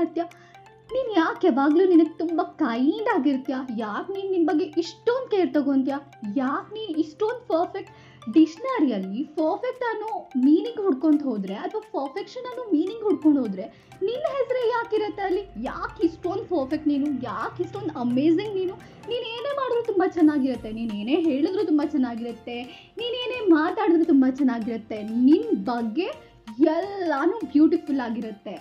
ಮಾಡ್ತೀಯ ನೀನು ಯಾಕೆ ಯಾವಾಗಲೂ ನಿನಗೆ ತುಂಬ ಕೈಂಡ್ ಆಗಿರ್ತೀಯ? ಯಾಕೆ ನೀನು ನಿನ್ನ ಬಗ್ಗೆ ಇಷ್ಟೊಂದು ಕೇರ್ ತಗೊತೀಯ? ಯಾಕೆ ನೀನು ಇಷ್ಟೊಂದು ಪರ್ಫೆಕ್ಟ್ ಡಿಕ್ಷನರಿಯಲ್ಲಿ ಪರ್ಫೆಕ್ಟ್ ಅನ್ನೋ ಮೀನಿಂಗ್ ಹುಡ್ಕೊಂಡು ಹೋದರೆ ಅಥವಾ ಪರ್ಫೆಕ್ಷನ್ ಅನ್ನೋ ಮೀನಿಂಗ್ ಹುಡ್ಕೊಂಡು ಹೋದರೆ ನಿನ್ನ ಹೆಸರೇ ಯಾಕಿರುತ್ತೆ ಅಲ್ಲಿ? ಯಾಕೆ ಇಷ್ಟೊಂದು ಪರ್ಫೆಕ್ಟ್ ನೀನು? ಯಾಕೆ ಇಷ್ಟೊಂದು ಅಮೇಝಿಂಗ್ ನೀನು? ನೀನು ಏನೇ ಮಾಡಿದ್ರು ತುಂಬ ಚೆನ್ನಾಗಿರುತ್ತೆ. ನೀನು ಏನೇ ಹೇಳಿದ್ರು ತುಂಬ ಚೆನ್ನಾಗಿರುತ್ತೆ. ನೀನೇನೇ ಮಾತಾಡಿದ್ರು ತುಂಬ ಚೆನ್ನಾಗಿರುತ್ತೆ. ನಿನ್ನ ಬಗ್ಗೆ ಎಲ್ಲಾನು ಬ್ಯೂಟಿಫುಲ್ ಆಗಿರುತ್ತೆ.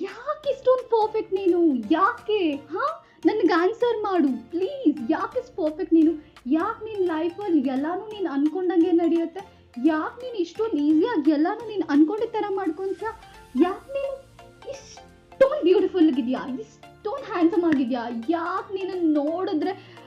ಯಾಕೆ ಇಷ್ಟೊಂದು ಪರ್ಫೆಕ್ಟ್ ನೀನು? ಯಾಕೆ? ಹಾ? ನನಗೆ ಆನ್ಸರ್ ಮಾಡು. ಪ್ಲೀಸ್ ಯಾಕೆ ಇಷ್ಟು ಪರ್ಫೆಕ್ಟ್ ನೀನು? ಯಾಕೆ ನಿನ್ನ ಲೈಫಲ್ಲಿ ಎಲ್ಲನೂ ನೀನು ಅನ್ಕೊಂಡಂಗೆ ನಡೆಯುತ್ತೆ? ಯಾಕೆ ನೀನು ಇಷ್ಟೊಂದು ಈಸಿಯಾಗಿ ಎಲ್ಲನೂ ನೀನು ಅನ್ಕೊಂಡಿದ್ದ ಥರ ಮಾಡ್ಕೊಂತ ಯಾಕೆ ನೀನು ಇಷ್ಟೊಂದು ಬ್ಯೂಟಿಫುಲ್ ಆಗಿದೆಯಾ? ಇಷ್ಟೊಂದು ಹ್ಯಾಂಡ್ಸಮ್ ಆಗಿದೆಯಾ? ಯಾಕೆ ನೀನು ನೋಡಿದ್ರೆ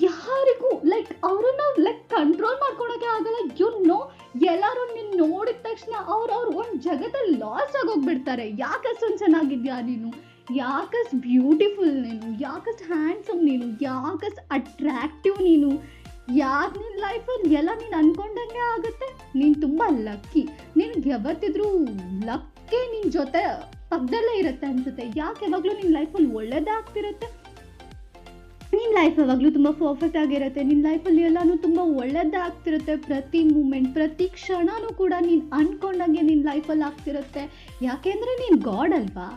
ಯಾರಿಗೂ ಲೈಕ್ ಅವರನ್ನ ಲೈಕ್ ಕಂಟ್ರೋಲ್ ಮಾಡ್ಕೊಳಕ್ಕೆ ಆಗಲ್ಲ? ಯು ನೋ ಎಲ್ಲರೂ ನಿನ್ನ ನೋಡಿದ ತಕ್ಷಣ ಅವ್ರವ್ರು ಒಂದು ಜಗತ್ತಲ್ಲಿ ಲಾಸ್ ಆಗೋಗ್ಬಿಡ್ತಾರೆ. ಯಾಕಷ್ಟೊಂದು ಚೆನ್ನಾಗಿದ್ಯಾ ನೀನು? ಯಾಕಸ್ ಬ್ಯೂಟಿಫುಲ್ ನೀನು? ಯಾಕಸ್ ಹ್ಯಾಂಡ್ಸಮ್ ನೀನು? ಯಾಕಸ್ ಅಟ್ರಾಕ್ಟಿವ್ ನೀನು? ಯಾಕೆ ನಿನ್ನ ಲೈಫಲ್ಲಿ ಎಲ್ಲ ನೀನು ಅನ್ಕೊಂಡಂಗೆ ಆಗುತ್ತೆ? ನೀನು ತುಂಬ ಲಕ್ಕಿ ನಿನಗೆ ಯಾವತ್ತಿದ್ರೂ ಲಕ್ಕೇ ನಿನ್ನ ಜೊತೆ ಪಕ್ಕದಲ್ಲೇ ಇರುತ್ತೆ ಅನ್ಸುತ್ತೆ. ಯಾಕೆ ಯಾವಾಗಲೂ ನಿನ್ನ ಲೈಫಲ್ಲಿ ಒಳ್ಳೇದೇ ಆಗ್ತಿರುತ್ತೆ ನಿನ್ನ ಲೈಫ್ ಯಾವಾಗಲೂ ತುಂಬ ಪರ್ಫೆಕ್ಟ್ ಆಗಿರುತ್ತೆ. ನಿನ್ನ ಲೈಫಲ್ಲಿ ಎಲ್ಲನೂ ತುಂಬ ಒಳ್ಳೆಯದೇ ಆಗ್ತಿರುತ್ತೆ ಪ್ರತಿ ಮೂಮೆಂಟ್ ಪ್ರತಿ ಕ್ಷಣನೂ ಕೂಡ ನೀನು ಅನ್ಕೊಂಡಂಗೆ ನಿನ್ನ ಲೈಫಲ್ಲಿ ಆಗ್ತಿರುತ್ತೆ. ಯಾಕೆಂದರೆ ನೀನು ಗಾಡ್ ಅಲ್ವಾ?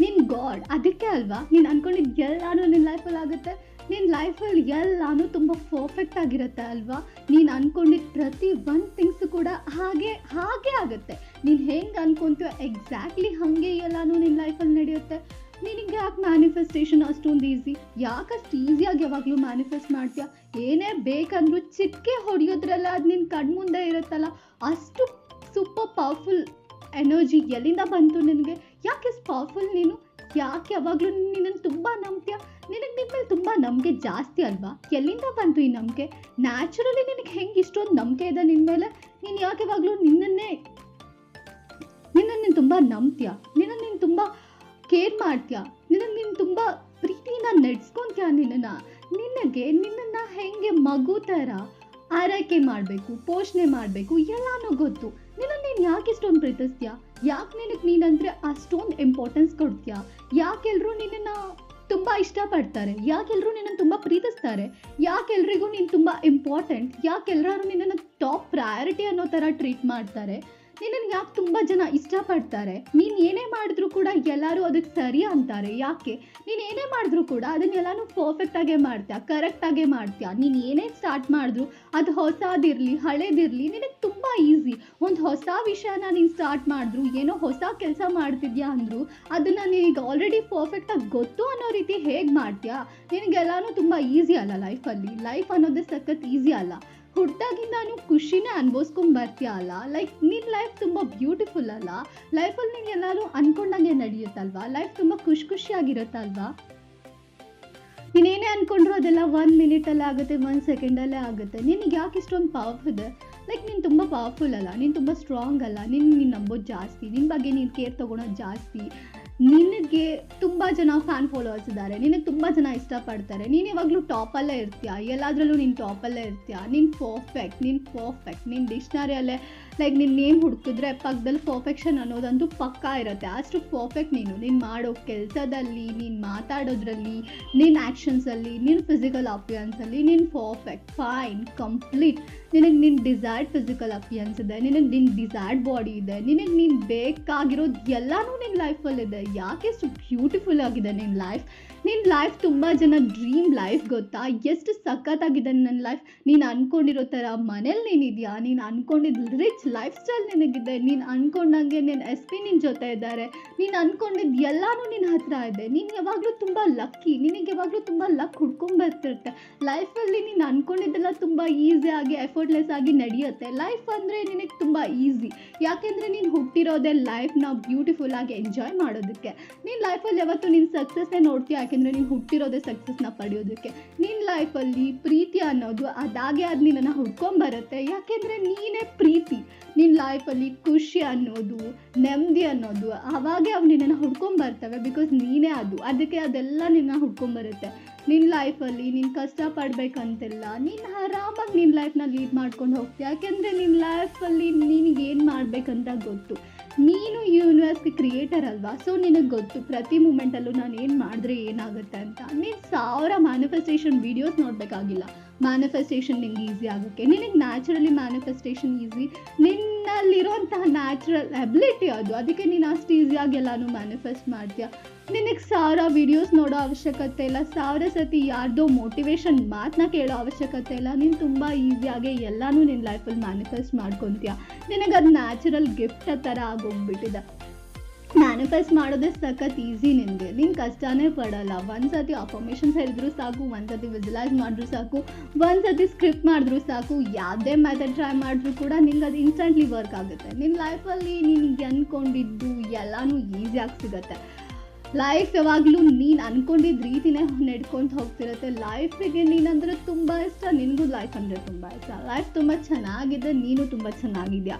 ನೀನು ಗಾಡ್ ಅದಕ್ಕೆ ಅಲ್ವಾ? ನೀನು ಅನ್ಕೊಂಡಿದ್ದು ಎಲ್ಲಾನು ನಿನ್ನ ಲೈಫಲ್ಲಿ ಆಗುತ್ತೆ. ನಿನ್ನ ಲೈಫಲ್ಲಿ ಎಲ್ಲಾನು ತುಂಬ ಪರ್ಫೆಕ್ಟ್ ಆಗಿರುತ್ತೆ ಅಲ್ವಾ? ನೀನು ಅನ್ಕೊಂಡಿದ್ದ ಪ್ರತಿ ಒಂದು ಥಿಂಗ್ಸ್ ಕೂಡ ಹಾಗೆ ಹಾಗೆ ಆಗುತ್ತೆ. ನೀನು ಹೆಂಗೆ ಅನ್ಕೊಂತೀಯೋ ಎಕ್ಸಾಕ್ಟ್ಲಿ ಹಾಗೆ ಎಲ್ಲಾನು ನಿನ್ನ ಲೈಫಲ್ಲಿ ನಡೆಯುತ್ತೆ. ನಿನಗೆ ಯಾಕೆ ಮ್ಯಾನಿಫೆಸ್ಟೇಷನ್ ಅಷ್ಟೊಂದು ಈಸಿ ಯಾಕಷ್ಟು ಈಸಿಯಾಗಿ ಯಾವಾಗಲೂ ಮ್ಯಾನಿಫೆಸ್ಟ್ ಮಾಡ್ತೀಯ? ಏನೇ ಬೇಕಂದ್ರೂ ಚಿಟಿಕೆ ಹೊಡೆಯೋದ್ರಲ್ಲ, ಅದು ನಿನ್ನ ಕಣ್ಮುಂದೆ ಇರುತ್ತಲ್ಲ. ಅಷ್ಟು ಸೂಪರ್ ಪವರ್ಫುಲ್ ಎನರ್ಜಿ ಎಲ್ಲಿಂದ ಬಂತು ನಿನಗೆ? ಯಾಕೆ ಪವರ್ಫುಲ್ ನೀನು? ಯಾಕೆ ಯಾವಾಗಲೂ ನಿನ್ನನ್ನು ತುಂಬ ನಂಬ್ತೀಯ? ನಿನಗೆ ನಿನ್ನ ಮೇಲೆ ತುಂಬ ನಂಬಿಕೆ ಜಾಸ್ತಿ ಅಲ್ವಾ? ಎಲ್ಲಿಂದ ಬಂತು ಈ ನಂಬಿಕೆ? ನ್ಯಾಚುರಲಿ ನಿನಗೆ ಹೆಂಗೆ ಇಷ್ಟೊಂದು ನಂಬಿಕೆ ಇದೆ ನಿನ್ನ ಮೇಲೆ? ನೀನು ಯಾಕೆ ಯಾವಾಗಲೂ ನಿನ್ನನ್ನೇ, ನಿನ್ನನ್ನು ನೀನು ತುಂಬ ನಂಬ್ತೀಯ? ನಿನ್ನನ್ನು ನೀನು ತುಂಬ ಕೇರ್ ಮಾಡ್ತೀಯ? ನಿನ್ನನ್ನು ನೀನು ತುಂಬ ಪ್ರೀತಿನ ನಡೆಸ್ಕೊಂತೀಯ ನಿನ್ನನ್ನು? ನಿನಗೆ ನಿನ್ನನ್ನು ಹೆಂಗೆ ಮಗು ಥರ ಆರೈಕೆ ಮಾಡಬೇಕು, ಪೋಷಣೆ ಮಾಡಬೇಕು, ಎಲ್ಲನೂ ಗೊತ್ತು. ನಿನ್ನ ನೀನು ಯಾಕೆ ಇಷ್ಟೊಂದು ಪ್ರೀತಿಸ್ತೀಯ? ಯಾಕೆ ನಿನಗೆ ನೀನಂದರೆ ಅಷ್ಟೊಂದು ಇಂಪಾರ್ಟೆನ್ಸ್ ಕೊಡ್ತೀಯಾ? ಯಾಕೆಲ್ಲರೂ ನಿನ್ನನ್ನು ತುಂಬ ಇಷ್ಟಪಡ್ತಾರೆ? ಯಾಕೆಲ್ಲರೂ ನಿನ್ನನ್ನು ತುಂಬ ಪ್ರೀತಿಸ್ತಾರೆ? ಯಾಕೆಲ್ರಿಗೂ ನೀನು ತುಂಬ ಇಂಪಾರ್ಟೆಂಟ್ ಯಾಕೆಲ್ಲರೂ ನಿನ್ನನ್ನು ಟಾಪ್ ಪ್ರಯಾರಿಟಿ ಅನ್ನೋ ಥರ ಟ್ರೀಟ್ ಮಾಡ್ತಾರೆ? ನಿನ್ನನ್ನು ಯಾಕೆ ತುಂಬ ಜನ ಇಷ್ಟಪಡ್ತಾರೆ? ನೀನು ಏನೇ ಮಾಡಿದ್ರು ಕೂಡ ಎಲ್ಲರೂ ಅದಕ್ಕೆ ಸರಿ ಅಂತಾರೆ. ಯಾಕೆ? ನೀನು ಏನೇ ಮಾಡಿದ್ರೂ ಕೂಡ ಅದನ್ನೆಲ್ಲನೂ ಪರ್ಫೆಕ್ಟಾಗೇ ಮಾಡ್ತೀಯ? ಕರೆಕ್ಟಾಗೇ ಮಾಡ್ತೀಯ? ನೀನು ಏನೇ ಸ್ಟಾರ್ಟ್ ಮಾಡಿದ್ರು ಅದು ಹೊಸದಿರಲಿ, ಹಳೇದಿರಲಿ, ನಿನಗೆ ತುಂಬ ಈಸಿ ಒಂದು ಹೊಸ ವಿಷಯನ ನೀನು ಸ್ಟಾರ್ಟ್ ಮಾಡಿದ್ರು, ಏನೋ ಹೊಸ ಕೆಲಸ ಮಾಡ್ತಿದ್ಯಾ ಅಂದರು, ಅದನ್ನು ನಿನಗೆ ಆಲ್ರೆಡಿ ಪರ್ಫೆಕ್ಟಾಗಿ ಗೊತ್ತು ಅನ್ನೋ ರೀತಿ ಹೇಗೆ ಮಾಡ್ತೀಯಾ? ನಿನಗೆಲ್ಲನೂ ತುಂಬ ಈಸಿ ಅಲ್ಲ ಲೈಫಲ್ಲಿ ಲೈಫ್ ಅನ್ನೋದೇ ಸಖತ್ ಈಸಿ ಅಲ್ಲ. ಹುಟ್ಟಾಗಿಂದಾನು ಖುಷಿನೇ ಅನ್ಭವಿಸ್ಕೊಂಡ್ ಬರ್ತೀಯ ಅಲ್ಲ? ಲೈಕ್ ನಿನ್ನ ಲೈಫ್ ತುಂಬ ಬ್ಯೂಟಿಫುಲ್ ಅಲ್ಲ? ಲೈಫಲ್ಲಿ ನೀನು ಎಲ್ಲರೂ ಅನ್ಕೊಂಡಂಗೆ ನಡೆಯುತ್ತಲ್ವಾ? ಲೈಫ್ ತುಂಬ ಖುಷಿ ಖುಷಿಯಾಗಿರುತ್ತಲ್ವಾ? ನೀನೇನೇ ಅನ್ಕೊಂಡ್ರು ಅದೆಲ್ಲ ಒನ್ ಮಿನಿಟಲ್ಲೇ ಆಗುತ್ತೆ ಒನ್ ಸೆಕೆಂಡಲ್ಲೇ ಆಗುತ್ತೆ. ನಿನಗೆ ಯಾಕೆ ಇಷ್ಟೊಂದು ಪವರ್ ಇದೆ ಲೈಕ್ ನೀನು ತುಂಬ ಪವರ್ಫುಲ್ ಅಲ್ಲ. ನೀನು ತುಂಬ ಸ್ಟ್ರಾಂಗ್ ಅಲ್ಲ. ನಿನ್ನ ನೀನು ನಂಬೋದು ಜಾಸ್ತಿ. ನಿನ್ನ ಬಗ್ಗೆ ನೀನು ಕೇರ್ ತೊಗೊಳೋದು ಜಾಸ್ತಿ. ನಿನಗೆ ತುಂಬ ಜನ ಫ್ಯಾನ್ ಫಾಲೋವರ್ಸ್ ಇದ್ದಾರೆ. ನಿನಗೆ ತುಂಬ ಜನ ಇಷ್ಟಪಡ್ತಾರೆ. ನೀನು ಯಾವಾಗಲೂ ಟಾಪಲ್ಲೇ ಇರ್ತೀಯ? ಎಲ್ಲದರಲ್ಲೂ ನೀನು ಟಾಪಲ್ಲೇ ಇರ್ತೀಯ? ನೀನು ಪರ್ಫೆಕ್ಟ್ ನೀನು ಪರ್ಫೆಕ್ಟ್ ನಿನ್ನ ಡಿಕ್ಷ್ನರಿಯಲ್ಲೇ ಲೈಕ್ ನಿನ್ನ ನೇಮ್ ಹುಡುಕಿದ್ರೆ ಪಕ್ಕದಲ್ಲಿ ಪರ್ಫೆಕ್ಷನ್ ಅನ್ನೋದಂತೂ ಪಕ್ಕಾ ಇರುತ್ತೆ. ಅಷ್ಟು ಪರ್ಫೆಕ್ಟ್ ನೀನು. ನೀನು ಮಾಡೋ ಕೆಲಸದಲ್ಲಿ, ನೀನು ಮಾತಾಡೋದ್ರಲ್ಲಿ ನಿನ್ನ ಆ್ಯಕ್ಷನ್ಸಲ್ಲಿ ನಿನ್ನ ಫಿಸಿಕಲ್ ಅಪಿಯನ್ಸಲ್ಲಿ ನೀನು ಪರ್ಫೆಕ್ಟ್ ಫೈನ್ ಕಂಪ್ಲೀಟ್ ನಿನಗೆ ನಿನ್ನ ಡಿಸೈರ್ಡ್ ಫಿಸಿಕಲ್ ಅಪಿಯನ್ಸ್ ಇದೆ. ನಿನಗೆ ನಿನ್ನ ಡಿಸೈರ್ಡ್ ಬಾಡಿ ಇದೆ. ನಿನಗೆ ನೀನು ಬೇಕಾಗಿರೋದು ಎಲ್ಲನೂ ನಿನ್ನ ಲೈಫಲ್ಲಿದೆ ಯಾಕೆ ಎಷ್ಟು ಬ್ಯೂಟಿಫುಲ್ ಆಗಿದೆ ನಿನ್ನ ಲೈಫ್ ನಿನ್ನ ಲೈಫ್ ತುಂಬ ಜನ ಡ್ರೀಮ್ ಲೈಫ್ ಗೊತ್ತಾ? ಎಷ್ಟು ಸಖತ್ತಾಗಿದೆ ನನ್ನ ಲೈಫ್ ನೀನು ಅನ್ಕೊಂಡಿರೋ ಥರ ಮನೇಲಿ ನೀನಿದೆಯಾ? ನೀನು ಅನ್ಕೊಂಡಿದ್ದು ರಿಚ್ ಲೈಫ್ ಸ್ಟೈಲ್ ನಿನಗಿದೆ. ನೀನು ಅಂದ್ಕೊಂಡಂಗೆ ನಿನ್ನ ಎಸ್ ಪಿ ನಿನ್ನ ಜೊತೆ ಇದ್ದಾರೆ. ನೀನು ಅನ್ಕೊಂಡಿದ್ದು ಎಲ್ಲನೂ ನಿನ್ನ ಹತ್ರ ಇದೆ. ನೀನು ಯಾವಾಗಲೂ ತುಂಬ ಲಕ್ಕಿ ನಿನಗೆ ಯಾವಾಗಲೂ ತುಂಬ ಲಕ್ ಹುಡ್ಕೊಂಬರ್ತಿರುತ್ತೆ ಲೈಫಲ್ಲಿ ನೀನು ಅನ್ಕೊಂಡಿದ್ದೆಲ್ಲ ತುಂಬ ಈಸಿಯಾಗಿ ಎಫರ್ಟ್ಲೆಸ್ ಆಗಿ ನಡೆಯುತ್ತೆ. ಲೈಫ್ ಅಂದರೆ ನಿನಗೆ ತುಂಬ ಈಸಿ ಯಾಕೆಂದರೆ ನೀನು ಹುಟ್ಟಿರೋದೇ ಲೈಫ್ನ ಬ್ಯೂಟಿಫುಲ್ ಆಗಿ ಎಂಜಾಯ್ ಮಾಡೋದಕ್ಕೆ. ನೀನು ಲೈಫಲ್ಲಿ ಯಾವತ್ತೂ ನೀನು ಸಕ್ಸಸ್ನೇ ನೋಡ್ತೀಯ? ಯಾಕೆಂದರೆ ನೀನು ಹುಟ್ಟಿರೋದೇ ಸಕ್ಸಸ್ನ ಪಡೆಯೋದಕ್ಕೆ. ನಿನ್ನ ಲೈಫಲ್ಲಿ ಪ್ರೀತಿ ಅನ್ನೋದು ಅದಾಗೆ ಅದು ನಿನ್ನನ್ನು ಹುಡ್ಕೊಂಬರುತ್ತೆ ಯಾಕೆಂದರೆ ನೀನೇ ಪ್ರೀತಿ. ನಿನ್ನ ಲೈಫಲ್ಲಿ ಖುಷಿ ಅನ್ನೋದು, ನೆಮ್ಮದಿ ಅನ್ನೋದು ಅವಾಗೆ ಅವು ನಿನ್ನನ್ನು ಹುಡ್ಕೊಂಬರ್ತವೆ ಬಿಕಾಸ್ ನೀನೇ ಅದು. ಅದಕ್ಕೆ ಅದೆಲ್ಲ ನಿನ್ನ ಹುಡ್ಕೊಂಬರುತ್ತೆ ನಿನ್ನ ಲೈಫಲ್ಲಿ ನೀನು ಕಷ್ಟಪಡ್ಬೇಕಂತಿಲ್ಲ ನೀನು ಆರಾಮಾಗಿ ನಿನ್ನ ಲೈಫ್ನ ಲೀಡ್ ಮಾಡ್ಕೊಂಡು ಹೋಗ್ತೀಯ. ಯಾಕೆಂದರೆ ನಿನ್ನ ಲೈಫಲ್ಲಿ ನಿನಗೇನು ಮಾಡಬೇಕಂತ ಗೊತ್ತು. ನೀನು ಯೂನಿವರ್ಸ್ಗೆ ಕ್ರಿಯೇಟರ್ ಅಲ್ವಾ? ಸೊ ನಿನಗೆ ಗೊತ್ತು, ಪ್ರತಿ ಮೂಮೆಂಟಲ್ಲೂ ನಾನು ಏನು ಮಾಡಿದ್ರೆ ಏನಾಗುತ್ತೆ ಅಂತ. ನೀನು ಸಾವಿರ ಮ್ಯಾನಿಫೆಸ್ಟೇಷನ್ ವೀಡಿಯೋಸ್ ನೋಡಬೇಕಾಗಿಲ್ಲ. ಮ್ಯಾನಿಫೆಸ್ಟೇಷನ್ ನಿಂಗೆ ಈಸಿ ಆಗೋಕ್ಕೆ ನಿನಗೆ ನ್ಯಾಚುರಲಿ ಮ್ಯಾನಿಫೆಸ್ಟೇಷನ್ ಈಸಿ ನಿನ್ನಲ್ಲಿರೋಂತಹ ನ್ಯಾಚುರಲ್ ಅಬಿಲಿಟಿ ಅದು. ಅದಕ್ಕೆ ನೀನು ಅಷ್ಟು ಈಸಿಯಾಗಿ ಎಲ್ಲನೂ ಮ್ಯಾನಿಫೆಸ್ಟ್ ಮಾಡ್ತೀಯ. ನಿನಗೆ ಸಾವಿರ ವಿಡಿಯೋಸ್ ನೋಡೋ ಅವಶ್ಯಕತೆ ಇಲ್ಲ. ಸಾವಿರ ಸತಿ ಯಾರ್ದೋ ಮೋಟಿವೇಶನ್ ಮಾತನ್ನ ಕೇಳೋ ಅವಶ್ಯಕತೆ ಇಲ್ಲ. ನೀನು ತುಂಬ ಈಸಿಯಾಗಿ ಎಲ್ಲನೂ ನಿನ್ನ ಲೈಫಲ್ಲಿ ಮ್ಯಾನಿಫೆಸ್ಟ್ ಮಾಡ್ಕೊತೀಯ. ನಿನಗೆ ಅದು ನ್ಯಾಚುರಲ್ ಗಿಫ್ಟ್ ಥರ ಆಗೋಗ್ಬಿಟ್ಟಿದೆ. ಮ್ಯಾನಿಫೆಸ್ಟ್ ಮಾಡೋದೇ ಸಖತ್ ಈಸಿ ನಿನಗೆ ನೀನು ಕಷ್ಟನೇ ಪಡೋಲ್ಲ. ಒಂದು ಸತಿ ಅಫರ್ಮೇಷನ್ಸ್ ಹೇಳಿದ್ರು ಸಾಕು, ಒಂದು ಸತಿ ವಿಜುಲೈಸ್ ಮಾಡಿದ್ರು ಸಾಕು, ಒಂದು ಸತಿ ಸ್ಕ್ರಿಪ್ಟ್ ಮಾಡಿದ್ರು ಸಾಕು, ಯಾವುದೇ ಮೆಥಡ್ ಟ್ರೈ ಮಾಡಿದ್ರು ಕೂಡ ನಿಂಗೆ ಅದು ಇನ್ಸ್ಟಂಟ್ಲಿ ವರ್ಕ್ ಆಗುತ್ತೆ. ನಿನ್ನ ಲೈಫಲ್ಲಿ ನಿನಗೆ ಅಂದ್ಕೊಂಡಿದ್ದು ಎಲ್ಲನೂ ಈಸಿಯಾಗಿ ಸಿಗುತ್ತೆ. ಲೈಫ್ ಯಾವಾಗಲೂ ನೀನು ಅಂದ್ಕೊಂಡಿದ್ದ ರೀತಿನೇ ನಡ್ಕೊಂಡು ಹೋಗ್ತಿರುತ್ತೆ. ಲೈಫಿಗೆ ನೀನಂದರೆ ತುಂಬ ಇಷ್ಟ. ನಿನಗೂ ಲೈಫ್ ಅಂದರೆ ತುಂಬ ಇಷ್ಟ. ಲೈಫ್ ತುಂಬ ಚೆನ್ನಾಗಿದೆ. ನೀನು ತುಂಬ ಚೆನ್ನಾಗಿದ್ಯಾ?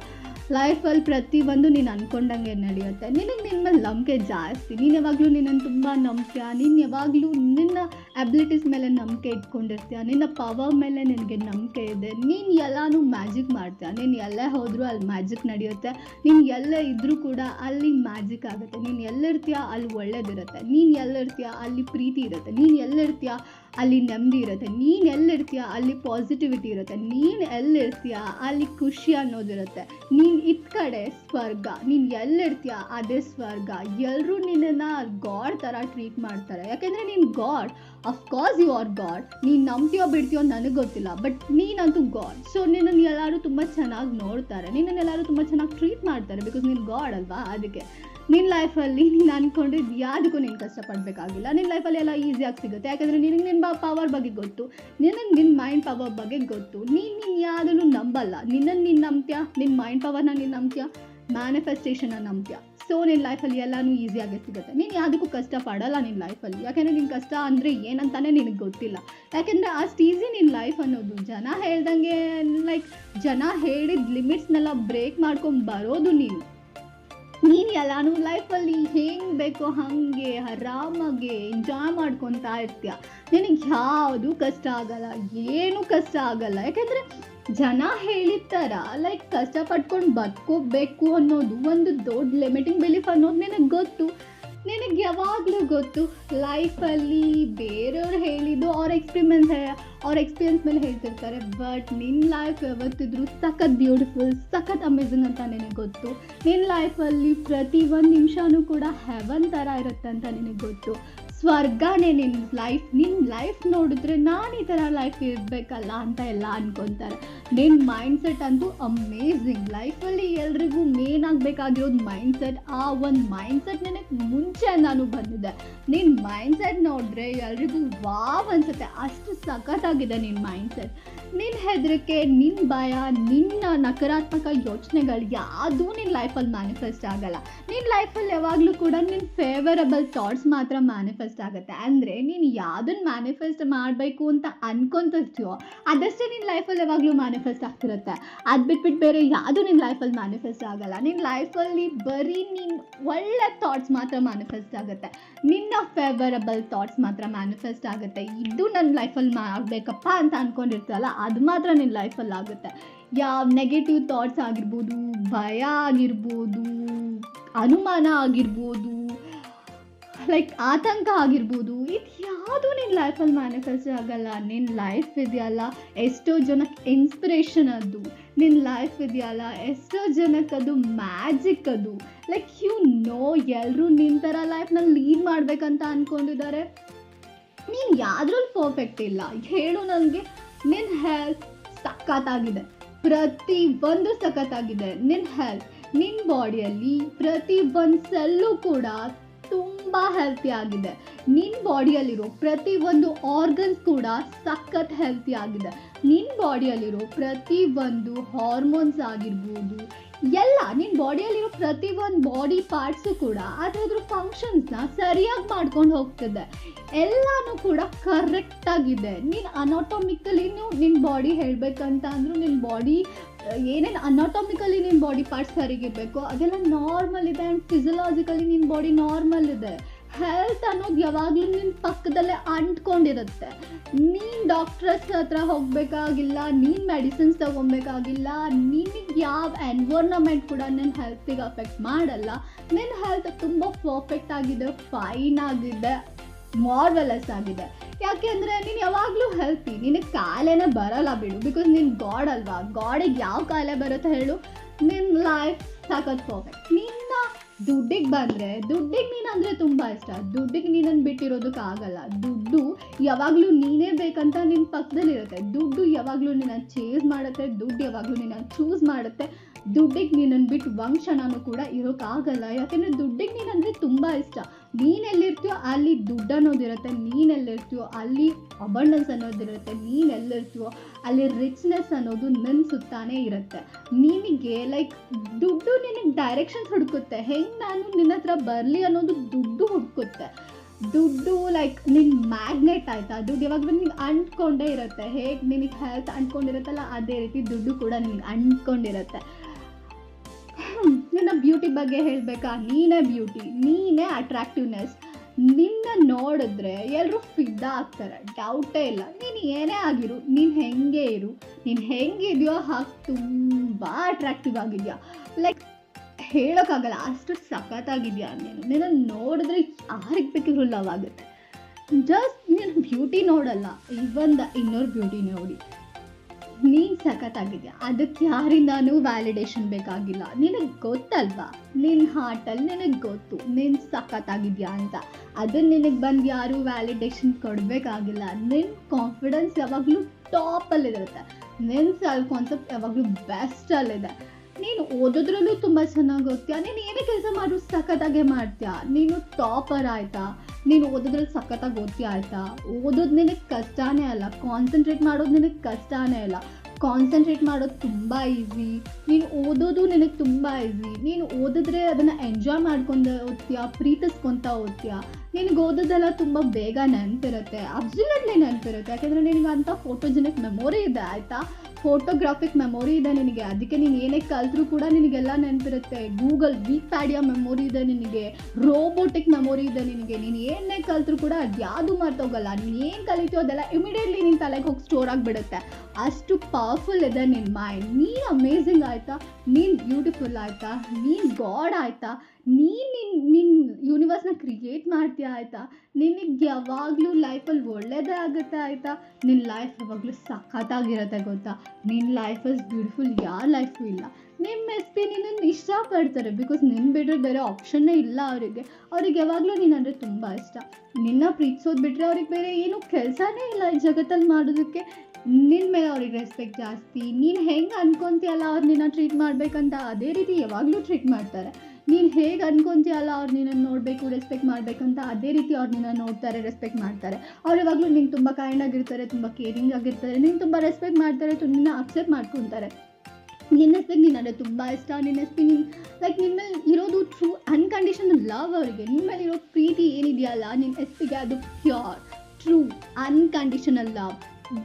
ಲೈಫಲ್ಲಿ ಪ್ರತಿಯೊಂದು ನೀನು ಅಂದ್ಕೊಂಡಂಗೆ ನಡೆಯುತ್ತೆ. ನಿನಗೆ ನಿನ್ನ ಮೇಲೆ ನಂಬಿಕೆ ಜಾಸ್ತಿ. ನೀನು ಯಾವಾಗಲೂ ನಿನ್ನನ್ನು ತುಂಬ ನಂಬ್ತೀಯ? ನೀನು ಯಾವಾಗಲೂ ನಿನ್ನ ಅಬಿಲಿಟೀಸ್ ಮೇಲೆ ನಂಬಿಕೆ ಇಟ್ಕೊಂಡಿರ್ತೀಯ? ನಿನ್ನ ಪವರ್ ಮೇಲೆ ನಿನಗೆ ನಂಬಿಕೆ ಇದೆ? ನೀನು ಎಲ್ಲನೂ ಮ್ಯಾಜಿಕ್ ಮಾಡ್ತೀಯ? ನೀನು ಎಲ್ಲೇ ಹೋದರೂ ಅಲ್ಲಿ ಮ್ಯಾಜಿಕ್ ನಡೆಯುತ್ತೆ. ನೀನು ಎಲ್ಲೇ ಇದ್ದರೂ ಕೂಡ ಅಲ್ಲಿ ಮ್ಯಾಜಿಕ್ ಆಗುತ್ತೆ. ನೀನು ಎಲ್ಲಿರ್ತೀಯ ಅಲ್ಲಿ ಒಳ್ಳೇದಿರುತ್ತೆ. ನೀನು ಎಲ್ಲಿರ್ತೀಯ ಅಲ್ಲಿ ಪ್ರೀತಿ ಇರುತ್ತೆ. ನೀನು ಎಲ್ಲಿರ್ತೀಯ ಅಲ್ಲಿ ನೆಮ್ಮದಿ ಇರುತ್ತೆ. ನೀನು ಎಲ್ಲಿರ್ತೀಯ ಅಲ್ಲಿ ಪಾಸಿಟಿವಿಟಿ ಇರುತ್ತೆ. ನೀನು ಎಲ್ಲಿರ್ತೀಯ ಅಲ್ಲಿ ಖುಷಿ ಅನ್ನೋದಿರುತ್ತೆ ನೀನು ಇತ್ತ ಕಡೆ ಸ್ವರ್ಗ. ನೀನು ಎಲ್ಲಿರ್ತೀಯ ಅದೇ ಸ್ವರ್ಗ. ಎಲ್ಲರೂ ನಿನ್ನನ್ನು ಥರ ಟ್ರೀಟ್ ಮಾಡ್ತಾರೆ. ಯಾಕೆಂದರೆ ನೀನು God of course you are God ನೀನು ನಂಬ್ತೀಯೋ ಬಿಡ್ತೀಯೋ ನನಗೆ ಗೊತ್ತಿಲ್ಲ ಬಟ್ ನೀನಂತೂ ಗಾಡ್ ಸೊ ನಿನ್ನನ್ನು ಎಲ್ಲರೂ ತುಂಬ ಚೆನ್ನಾಗಿ ನೋಡ್ತಾರೆ. ನಿನ್ನನ್ನು ಎಲ್ಲರೂ ತುಂಬ ಚೆನ್ನಾಗಿ ಟ್ರೀಟ್ ಮಾಡ್ತಾರೆ ಬಿಕಾಸ್ ನೀನು ಗಾಡ್ ಅಲ್ವಾ? ಅದಕ್ಕೆ ನಿನ್ನ ಲೈಫಲ್ಲಿ ನೀನು ಅಂದ್ಕೊಂಡಿದ್ದು ಯಾವುದಕ್ಕೂ ನೀನು ಕಷ್ಟಪಡಬೇಕಾಗಿಲ್ಲ. ನಿನ್ನ ಲೈಫಲ್ಲಿ ಎಲ್ಲ ಈಸಿಯಾಗಿ ಸಿಗುತ್ತೆ. ಯಾಕಂದರೆ ನಿನಗೆ ನಿನ್ನ ಪವರ್ ಬಗ್ಗೆ ಗೊತ್ತು. ನಿನಗೆ ನಿನ್ನ ಮೈಂಡ್ ಪವರ್ ಬಗ್ಗೆ ಗೊತ್ತು. ನೀನು ನೀನು ಯಾವುದನ್ನು ನಂಬಲ್ಲ. ನಿನ್ನನ್ನು ನೀನು ನಂಬ್ತೀಯ? ನಿನ್ನ ಮೈಂಡ್ ಪವರ್ನ ನೀನು ನಂಬ್ತೀಯ? ಮ್ಯಾನಿಫೆಸ್ಟೇಷನ್ನ ನಂಬ್ತೀಯ? ಸೊ ನಿನ್ನ ಲೈಫಲ್ಲಿ ಎಲ್ಲನೂ ಈಸಿಯಾಗಿ ಸಿಗುತ್ತೆ. ನೀನು ಯಾವುದಕ್ಕೂ ಕಷ್ಟಪಡಲ್ಲ ನಿನ್ನ ಲೈಫಲ್ಲಿ ಯಾಕೆಂದರೆ ನಿನ್ನ ಕಷ್ಟ ಅಂದರೆ ಏನಂತಾನೆ ನಿನಗೆ ಗೊತ್ತಿಲ್ಲ. ಯಾಕೆಂದರೆ ಅಷ್ಟು ಈಸಿ ನಿನ್ನ ಲೈಫ್ ಅನ್ನೋದು. ಜನ ಹೇಳ್ದಂಗೆ ಲೈಕ್ ಜನ ಹೇಳಿದ ಲಿಮಿಟ್ಸ್ನೆಲ್ಲ ಬ್ರೇಕ್ ಮಾಡ್ಕೊಂಡು ಬರೋದು ನೀನು. ನೀನು ಎಲ್ಲಾನು ಲೈಫಲ್ಲಿ ಹೆಂಗೆ ಬೇಕೋ ಹಾಗೆ, ಆರಾಮಾಗೆ ಎಂಜಾಯ್ ಮಾಡ್ಕೊತಾ ಇರ್ತೀಯ. ನಿನಗೆ ಯಾವುದು ಕಷ್ಟ ಆಗಲ್ಲ, ಏನು ಕಷ್ಟ ಆಗಲ್ಲ. ಯಾಕೆಂದರೆ ಜನ ಹೇಳಿದ ಥರ ಲೈಕ್ ಕಷ್ಟಪಟ್ಕೊಂಡು ಬದುಕೋಬೇಕು ಅನ್ನೋದು ಒಂದು ದೊಡ್ಡ ಲಿಮಿಟಿಂಗ್ ಬಿಲೀಫ್ ಅನ್ನೋದು ನಿನಗೆ ಗೊತ್ತು. ನಿನಗೆ ಯಾವಾಗಲೂ ಗೊತ್ತು ಲೈಫಲ್ಲಿ ಬೇರೆಯವ್ರು ಹೇಳಿದ್ದು ಅವ್ರ ಎಕ್ಸ್ಪೀರಿಮೆನ್ಸ್ ಅವ್ರ ಎಕ್ಸ್ಪೀರಿಯನ್ಸ್ ಮೇಲೆ ಹೇಳ್ತಿರ್ತಾರೆ. ಬಟ್ ನಿನ್ನ ಲೈಫ್ ಯಾವತ್ತಿದ್ರು ಸಖತ್ ಬ್ಯೂಟಿಫುಲ್ ಸಖತ್ ಅಮೇಝಿಂಗ್ ಅಂತ ನಿನಗೆ ಗೊತ್ತು. ನಿನ್ನ ಲೈಫಲ್ಲಿ ಪ್ರತಿ ಒಂದು ನಿಮಿಷವೂ ಕೂಡ ಹೆವನ್ ಥರ ಇರುತ್ತೆ ಅಂತ ನಿನಗೆ ಗೊತ್ತು. ಸ್ವರ್ಗನೇ ನಿನ್ನ ಲೈಫ್ ನಿನ್ನ ಲೈಫ್ ನೋಡಿದ್ರೆ ನಾನು ಈ ಥರ ಲೈಫ್ ಇರಬೇಕಲ್ಲ ಅಂತ ಎಲ್ಲ ಅಂದ್ಕೊತಾರೆ ನಿನ್ನ ಮೈಂಡ್ಸೆಟ್ ಅಂತೂ ಅಮೇಝಿಂಗ್ ಲೈಫಲ್ಲಿ ಎಲ್ರಿಗೂ ಮೇನ್ ಆಗಬೇಕಾಗಿರೋದು ಮೈಂಡ್ಸೆಟ್ ಆ ಒಂದು ಮೈಂಡ್ಸೆಟ್ ನನಗೆ ಮುಂಚೆ ನಾನು ಬಂದಿದೆ ನಿನ್ನ ಮೈಂಡ್ಸೆಟ್ ನೋಡಿದ್ರೆ ಎಲ್ರಿಗೂ ವಾವ್ ಅನ್ಸುತ್ತೆ. ಅಷ್ಟು ಸಖತ್ತಾಗಿದೆ ನಿನ್ನ ಮೈಂಡ್ಸೆಟ್ ನಿನ್ನ ಹೆದರಿಕೆ ನಿನ್ನ ಭಯ, ನಿನ್ನ ನಕಾರಾತ್ಮಕ ಯೋಚನೆಗಳು ಯಾವುದೂ ನಿನ್ನ ಲೈಫಲ್ಲಿ ಮ್ಯಾನಿಫೆಸ್ಟ್ ಆಗಲ್ಲ. ನಿನ್ನ ಲೈಫಲ್ಲಿ ಯಾವಾಗಲೂ ಕೂಡ ನಿನ್ನ ಫೇವರಬಲ್ ಥಾಟ್ಸ್ ಮಾತ್ರ ಮ್ಯಾನಿಫೆಸ್ಟ್ ಆಗುತ್ತೆ. ಅಂದರೆ ನೀನು ಯಾವುದನ್ನು ಮ್ಯಾನಿಫೆಸ್ಟ್ ಮಾಡಬೇಕು ಅಂತ ಅನ್ಕೊಂತಿರ್ತೀಯೋ, ಅದಷ್ಟೇ ನಿನ್ನ ಲೈಫಲ್ಲಿ ಯಾವಾಗಲೂ ಮ್ಯಾನಿಫೆಸ್ಟ್ ಆಗ್ತಿರುತ್ತೆ. ಅದು ಬಿಟ್ಬಿಟ್ಟು ಬೇರೆ ಯಾವುದು ನಿನ್ನ ಲೈಫಲ್ಲಿ ಮ್ಯಾನಿಫೆಸ್ಟ್ ಆಗಲ್ಲ. ನಿನ್ನ ಲೈಫಲ್ಲಿ ಬರೀ ನಿನ್ನ ಒಳ್ಳೆ ಥಾಟ್ಸ್ ಮಾತ್ರ ಮ್ಯಾನಿಫೆಸ್ಟ್ ಆಗುತ್ತೆ. ನಿನ್ನ ಫೇವರಬಲ್ ಥಾಟ್ಸ್ ಮಾತ್ರ ಮ್ಯಾನಿಫೆಸ್ಟ್ ಆಗುತ್ತೆ. ಇದು ನನ್ನ ಲೈಫಲ್ಲಿ ಆಗಬೇಕಪ್ಪ ಅಂತ ಅಂದ್ಕೊಂಡಿರ್ತೀಯಲ್ಲ ಅದು ಮಾತ್ರ ನಿನ್ನ ಲೈಫಲ್ಲಿ ಆಗುತ್ತೆ. ಯಾವ ನೆಗೆಟಿವ್ ಥಾಟ್ಸ್ ಆಗಿರ್ಬೋದು, ಭಯ ಆಗಿರ್ಬೋದು, ಅನುಮಾನ ಆಗಿರ್ಬೋದು ಲೈಕ್ ಆತಂಕ ಆಗಿರ್ಬೋದು, ಇದು ಯಾವುದೂ ನಿನ್ನ ಲೈಫಲ್ಲಿ ಮ್ಯಾನಿಫೆಸ್ಟ್ ಆಗಲ್ಲ. ನಿನ್ನ ಲೈಫ್ ಇದೆಯಲ್ಲ, ಎಷ್ಟೋ ಜನಕ್ಕೆ ಇನ್ಸ್ಪಿರೇಷನ್ ಅದು. ನಿನ್ನ ಲೈಫ್ ಇದೆಯಲ್ಲ, ಎಷ್ಟೋ ಜನಕ್ಕೆ ಅದು ಮ್ಯಾಜಿಕ್ ಅದು. ಲೈಕ್ ಯು ನೋ ಎಲ್ಲರೂ ನಿನ್ನ ಥರ ಲೈಫ್ನ ಲೀಡ್ ಮಾಡಬೇಕಂತ ಅಂದ್ಕೊಂಡಿದ್ದಾರೆ ನೀನು ಯಾವ್ದ್ರಲ್ಲಿ ಪರ್ಫೆಕ್ಟ್ ಇಲ್ಲ. ಹೇಳು ನನಗೆ. ನಿನ್ನ ಹೆಲ್ತ್ ಸಖತ್ತಾಗಿದೆ. ಪ್ರತಿ ಒಂದು ಸಖತ್ತಾಗಿದೆ. ನಿನ್ ಹೆಲ್ತ್ ನಿನ್ ಬಾಡಿಯಲ್ಲಿ ಪ್ರತಿ ಒಂದು ಸೆಲ್ಲು ಕೂಡ ತುಂಬ ಹೆಲ್ತಿ ಆಗಿದೆ. ನಿನ್ನ ಬಾಡಿಯಲ್ಲಿರೋ ಪ್ರತಿ ಒಂದು ಆರ್ಗನ್ಸ್ ಕೂಡ ಸಖತ್ ಹೆಲ್ತಿ ಆಗಿದೆ. ನಿನ್ನ ಬಾಡಿಯಲ್ಲಿರೋ ಪ್ರತಿ ಒಂದು ಹಾರ್ಮೋನ್ಸ್ ಆಗಿರ್ಬೋದು ಎಲ್ಲ ನಿನ್ನ ಬಾಡಿಯಲ್ಲಿರೋ ಪ್ರತಿ ಒಂದು ಬಾಡಿ ಪಾರ್ಟ್ಸು ಕೂಡ ಅದ್ರದ್ರ ಫಂಕ್ಷನ್ಸ್ನ ಸರಿಯಾಗಿ ಮಾಡ್ಕೊಂಡು ಹೋಗ್ತಿದೆ. ಎಲ್ಲನೂ ಕೂಡ ಕರೆಕ್ಟಾಗಿದೆ ನೀನು ಅನಾಟೋಮಿಕಲಿ ನಿನ್ನ ಬಾಡಿ ಹೇಳಬೇಕಂತ ಅಂದರೂ ನಿನ್ನ ಬಾಡಿ ಏನೇನು ಅನಾಟಮಿಕಲಿ ನಿನ್ನ ಬಾಡಿ ಪಾರ್ಟ್ಸ್ ಸರಿಗಿರಬೇಕು, ಅದೆಲ್ಲ ನಾರ್ಮಲ್ ಇದೆ ಆ್ಯಂಡ್ ಫಿಸಿಯಲಾಜಿಕಲಿ ನಿನ್ನ ಬಾಡಿ ನಾರ್ಮಲ್ ಇದೆ. ಹೆಲ್ತ್ ಅನ್ನೋದು ಯಾವಾಗಲೂ ನಿನ್ನ ಪಕ್ಕದಲ್ಲೇ ಅಂಟ್ಕೊಂಡಿರುತ್ತೆ. ನೀನು ಡಾಕ್ಟ್ರಸ್ ಹತ್ರ ಹೋಗಬೇಕಾಗಿಲ್ಲ, ನೀನು ಮೆಡಿಸಿನ್ಸ್ ತಗೊಬೇಕಾಗಿಲ್ಲ, ನಿನಗೆ ಯಾವ ಎನ್ವೈರ್ನಮೆಂಟ್ ಕೂಡ ನಿನ್ನ ಹೆಲ್ತಿಗೆ ಅಫೆಕ್ಟ್ ಮಾಡಲ್ಲ. ನಿನ್ನ ಹೆಲ್ತ್ ತುಂಬ ಪರ್ಫೆಕ್ಟ್ ಆಗಿದೆ ಫೈನ್ ಆಗಿದೆ ಮಾರ್ವೆಲಸ್ ಆಗಿದೆ. ಯಾಕೆ ಅಂದರೆ ನೀನು ಯಾವಾಗಲೂ ಹೆಲ್ತಿ ನಿನಗೆ ಕಾಲೇನೇ ಬರಲ್ಲ ಬಿಡು ಬಿಕಾಸ್ ನೀನು ಗಾಡ್ ಅಲ್ವಾ? ಗಾಡಿಗೆ ಯಾವ ಕಾಯಿಲೆ ಬರುತ್ತೆ ಹೇಳು? ನಿನ್ನ ಲೈಫ್ ಸಖತ್ ಪರ್ಫೆಕ್ಟ್ ನಿನ್ನ ದುಡ್ಡಿಗೆ ಬಂದರೆ, ದುಡ್ಡಿಗೆ ನೀನು ಅಂದರೆ ತುಂಬ ಇಷ್ಟ. ದುಡ್ಡಿಗೆ ನೀನನ್ನು ಬಿಟ್ಟಿರೋದಕ್ಕಾಗಲ್ಲ ದುಡ್ಡು ಯಾವಾಗಲೂ ನೀನೇ ಬೇಕಂತ ನಿನ್ನ ಪಕ್ಕದಲ್ಲಿರುತ್ತೆ ದುಡ್ಡು ಯಾವಾಗಲೂ ನಿನ್ನ ಚೇಸ್ ಮಾಡುತ್ತೆ. ದುಡ್ಡು ಯಾವಾಗಲೂ ನಿನ್ನ ಚೂಸ್ ಮಾಡುತ್ತೆ. ದುಡ್ಡಿಗೆ ನೀನನ್ನು ಬಿಟ್ಟು ಒಂದು ಕ್ಷಣನೂ ಕೂಡ ಇರೋಕ್ಕಾಗಲ್ಲ ಯಾಕೆಂದರೆ ದುಡ್ಡಿಗೆ ನೀನಂದರೆ ತುಂಬ ಇಷ್ಟ. ನೀನೆಲ್ಲಿರ್ತೀಯೋ ಅಲ್ಲಿ ದುಡ್ಡು ಅನ್ನೋದಿರುತ್ತೆ ನೀನು ಎಲ್ಲಿರ್ತೀಯೋ ಅಲ್ಲಿ ಅಬಂಡೆನ್ಸ್ ಅನ್ನೋದಿರುತ್ತೆ ನೀನು ಎಲ್ಲಿರ್ತೀಯೋ ಅಲ್ಲಿ ರಿಚ್ನೆಸ್ ಅನ್ನೋದು ನನ್ನ ಸುತ್ತಾನೇ ಇರುತ್ತೆ. ನಿನಗೆ ಲೈಕ್ ದುಡ್ಡು ನಿನಗೆ ಡೈರೆಕ್ಷನ್ಸ್ ಹುಡುಕುತ್ತೆ. ಹೆಂಗೆ ನಾನು ನಿನ್ನ ಹತ್ರ ಬರಲಿ ಅನ್ನೋದು ದುಡ್ಡು ಹುಡುಕುತ್ತೆ. ದುಡ್ಡು ಲೈಕ್ ನಿನ್ನ ಮ್ಯಾಗ್ನೆಟ್ ಆಯಿತಾ? ದುಡ್ಡು ಯಾವಾಗ ನಿನಗೆ ಅಂಟ್ಕೊಂಡೇ ಇರುತ್ತೆ. ಹೇಗೆ ನಿನಗೆ ಹೆಲ್ತ್ ಅಂಟ್ಕೊಂಡಿರುತ್ತಲ್ಲ, ಅದೇ ರೀತಿ ದುಡ್ಡು ಕೂಡ ನಿನಗೆ ಅಂಟ್ಕೊಂಡಿರುತ್ತೆ. ನಿನ್ನ ಬ್ಯೂಟಿ ಬಗ್ಗೆ ಹೇಳಬೇಕಾ? ನೀನೇ ಬ್ಯೂಟಿ ನೀನೇ ಅಟ್ರಾಕ್ಟಿವ್ನೆಸ್ ನಿನ್ನ ನೋಡಿದ್ರೆ ಎಲ್ಲರೂ ಫಿದಾ ಆಗ್ತಾರೆ ಡೌಟೇ ಇಲ್ಲ. ನೀನು ಏನೇ ಆಗಿರು, ನೀನು ಹೆಂಗೆ ಇರು, ನೀನು ಹೆಂಗಿದೆಯೋ ಹಾಗೆ ತುಂಬ ಅಟ್ರಾಕ್ಟಿವ್ ಆಗಿದೆಯಾ? ಲೈಕ್ ಹೇಳೋಕ್ಕಾಗಲ್ಲ, ಅಷ್ಟು ಸಖತ್ತಾಗಿದೆಯಾ ನೀನು? ನಿನ್ನ ನೋಡಿದ್ರೆ ಯಾರಿಗೆ ಬೇಕಿದ್ರು ಲವ್ ಆಗುತ್ತೆ. ಜಸ್ಟ್ ನೀನು ಬ್ಯೂಟಿ ನೋಡಲ್ಲ ಇವನ್ ದ ಇನ್ನೊರ್ ಬ್ಯೂಟಿ ನೋಡಿ. ನೀನು ಸಖತ್ತಾಗಿದ್ಯಾ? ಅದಕ್ಕೆ ಯಾರಿಂದಾನೂ ವ್ಯಾಲಿಡೇಷನ್ ಬೇಕಾಗಿಲ್ಲ? ನಿನಗೆ ಗೊತ್ತಲ್ವಾ? ನಿನ್ನ ಹಾರ್ಟಲ್ಲಿ ನಿನಗೆ ಗೊತ್ತು. ನೀನು ಸಖತ್ತಾಗಿದ್ಯಾ ಅಂತ. ಅದನ್ನು ನಿನಗೆ ಬಂದು ಯಾರೂ ವ್ಯಾಲಿಡೇಷನ್ ಕೊಡಬೇಕಾಗಿಲ್ಲ. ನಿನ್ನ ಕಾನ್ಫಿಡೆನ್ಸ್ ಯಾವಾಗಲೂ ಟಾಪಲ್ಲಿರುತ್ತೆ ನಿನ್ನ ಸೆಲ್ಫ್ ಕಾನ್ಸೆಪ್ಟ್ ಯಾವಾಗಲೂ ಬೆಸ್ಟಲ್ಲಿದೆ ನೀನು ಓದೋದ್ರಲ್ಲೂ ತುಂಬ ಚೆನ್ನಾಗಿ ಓದ್ತೀಯ? ನೀನು ಏನೇ ಕೆಲಸ ಮಾಡು ಸಖತ್ತಾಗೆ ಮಾಡ್ತೀಯ? ನೀನು ಟಾಪರ್ ಆಯಿತಾ? ನೀನು ಓದೋದ್ರಲ್ಲಿ ಸಖತ್ತಾಗಿ ಓದ್ತೀಯ ಆಯಿತಾ? ಓದೋದು ನಿನಗೆ ಕಷ್ಟನೇ ಅಲ್ಲ. ಕಾನ್ಸಂಟ್ರೇಟ್ ಮಾಡೋದು ನಿನಗೆ ಕಷ್ಟನೇ ಅಲ್ಲ. ಕಾನ್ಸಂಟ್ರೇಟ್ ಮಾಡೋದು ತುಂಬ ಈಸಿ ನೀನು ಓದೋದು ನಿನಗೆ ತುಂಬ ಈಸಿ ನೀನು ಓದಿದ್ರೆ ಅದನ್ನು ಎಂಜಾಯ್ ಮಾಡ್ಕೊಂಡು ಓದ್ತೀಯ, ಪ್ರೀತಿಸ್ಕೊತ ಓದ್ತೀಯ. ನಿನಗೆ ಓದೋದೆಲ್ಲ ತುಂಬ ಬೇಗ ನೆನಪಿರುತ್ತೆ. ಅಬ್ಸಲ್ಯೂಟ್ಲಿ ನೆನಪಿರುತ್ತೆ. ಯಾಕೆಂದರೆ ನಿನಗೆ ಅಂಥ ಫೋಟೋಜೆನಿಕ್ ಮೆಮೊರಿ ಇದೆ, ಆಯಿತಾ? ಫೋಟೋಗ್ರಾಫಿಕ್ ಮೆಮೊರಿ ಇದೆ ನಿನಗೆ. ಅದಕ್ಕೆ ನೀನು ಏನೇ ಕಲ್ತ್ರೂ ಕೂಡ ನಿನಗೆಲ್ಲ ನೆನಪಿರುತ್ತೆ. ಗೂಗಲ್ ವಿಪ್ಯಾಡಿಯ ಪ್ಯಾಡಿಯ ಮೆಮೊರಿ ಇದೆ ನಿನಗೆ. ರೋಬೋಟಿಕ್ ಮೆಮೊರಿ ಇದೆ ನಿನಗೆ. ನೀನು ಏನೇ ಕಲ್ತ್ರೂ ಕೂಡ ಅದು ಯಾವುದು ಮರ್ತೋಗಲ್ಲ ನೀನು ಏನು ಕಲಿತೀಯೋ ಅದೆಲ್ಲ ಇಮಿಡಿಯೇಟ್ಲಿ ನಿನ್ನ ತಲೆಗೆ ಹೋಗಿ ಸ್ಟೋರ್ ಆಗಿಬಿಡುತ್ತೆ. ಅಷ್ಟು ಪವರ್ಫುಲ್ ಇದೆ ನಿನ್ನ ಮೈಂಡ್ ನೀನು ಅಮೇಝಿಂಗ್ ಆಯಿತಾ? ನೀನು ಬ್ಯೂಟಿಫುಲ್ ಆಯಿತಾ? ನೀನು ಗಾಡ್ ಆಯಿತಾ? ನೀನು ನಿನ್ನ ನಿನ್ನ ಯೂನಿವರ್ಸ್ನ ಕ್ರಿಯೇಟ್ ಮಾಡ್ತೀಯ ಆಯಿತಾ? ನಿನಗೆ ಯಾವಾಗಲೂ ಲೈಫಲ್ಲಿ ಒಳ್ಳೇದೇ ಆಗುತ್ತೆ ಆಯಿತಾ? ನಿನ್ನ ಲೈಫ್ ಯಾವಾಗಲೂ ಸಖತ್ತಾಗಿರುತ್ತೆ ಗೊತ್ತಾ? ನಿನ್ನ ಲೈಫ್ ಇಸ್ ಬ್ಯೂಟಿಫುಲ್ ಯಾರ ಲೈಫು ಇಲ್ಲ. ನಿಮ್ಮ ಎಸ್ ಪಿ ನಿನ್ನನ್ನು ಇಷ್ಟಪಡ್ತಾರೆ ಬಿಕಾಸ್ ನಿನ್ನ ಬಿಟ್ಟರೆ ಬೇರೆ ಆಪ್ಷನ್ನೇ ಇಲ್ಲ ಅವರಿಗೆ. ಅವ್ರಿಗೆ ಯಾವಾಗಲೂ ನೀನಂದರೆ ತುಂಬ ಇಷ್ಟ. ನಿನ್ನ ಪ್ರೀತಿಸೋದು ಬಿಟ್ಟರೆ ಅವ್ರಿಗೆ ಬೇರೆ ಏನೂ ಕೆಲಸನೇ ಇಲ್ಲ ಈ ಜಗತ್ತಲ್ಲಿ ಮಾಡೋದಕ್ಕೆ. ನಿನ್ನ ಮೇಲೆ ಅವ್ರಿಗೆ ರೆಸ್ಪೆಕ್ಟ್ ಜಾಸ್ತಿ. ನೀನು ಹೆಂಗೆ ಅನ್ಕೊಂತೀಯಲ್ಲ ಅವ್ರು ನಿನ್ನ ಟ್ರೀಟ್ ಮಾಡಬೇಕಂತ? ಅದೇ ರೀತಿ ಯಾವಾಗಲೂ ಟ್ರೀಟ್ ಮಾಡ್ತಾರೆ. ನೀನು ಹೇಗೆ ಅನ್ಕೊಂತೀಯಲ್ಲ ಅವ್ರು ನಿನ್ನನ್ನು ನೋಡಬೇಕು ರೆಸ್ಪೆಕ್ಟ್ ಮಾಡಬೇಕಂತ ಅದೇ ರೀತಿ ಅವ್ರು ನಿನ್ನ ನೋಡ್ತಾರೆ ರೆಸ್ಪೆಕ್ಟ್ ಮಾಡ್ತಾರೆ. ಅವ್ರು ಯಾವಾಗಲೂ ನಿಂಗೆ ತುಂಬ ಕೈಂಡ್ ಆಗಿರ್ತಾರೆ, ತುಂಬ ಕೇರಿಂಗ್ ಆಗಿರ್ತಾರೆ, ನಿಂಗೆ ತುಂಬ ರೆಸ್ಪೆಕ್ಟ್ ಮಾಡ್ತಾರೆ ನಿನ್ನ ಅಕ್ಸೆಪ್ಟ್ ಮಾಡ್ಕೊತಾರೆ. ನಿನ್ನ ಹೆಸ್ರಿಗೆ ನೀನು ಅಂದರೆ ತುಂಬ ಇಷ್ಟ, ನಿನ್ನ ಹೆಸ್ರಿಗೆ ನೀನು ಲೈಕ್ ಮೇಲೆ ಇರೋದು ಟ್ರೂ ಅನ್ಕಂಡೀಷನಲ್ ಲವ್ ಅವರಿಗೆ. ನಿಮ್ಮ ಮೇಲೆ ಇರೋ ಪ್ರೀತಿ ಏನಿದೆಯಲ್ಲ ನಿನ್ನ ಹೆಸರಿಗೆ ಅದು pure true unconditional love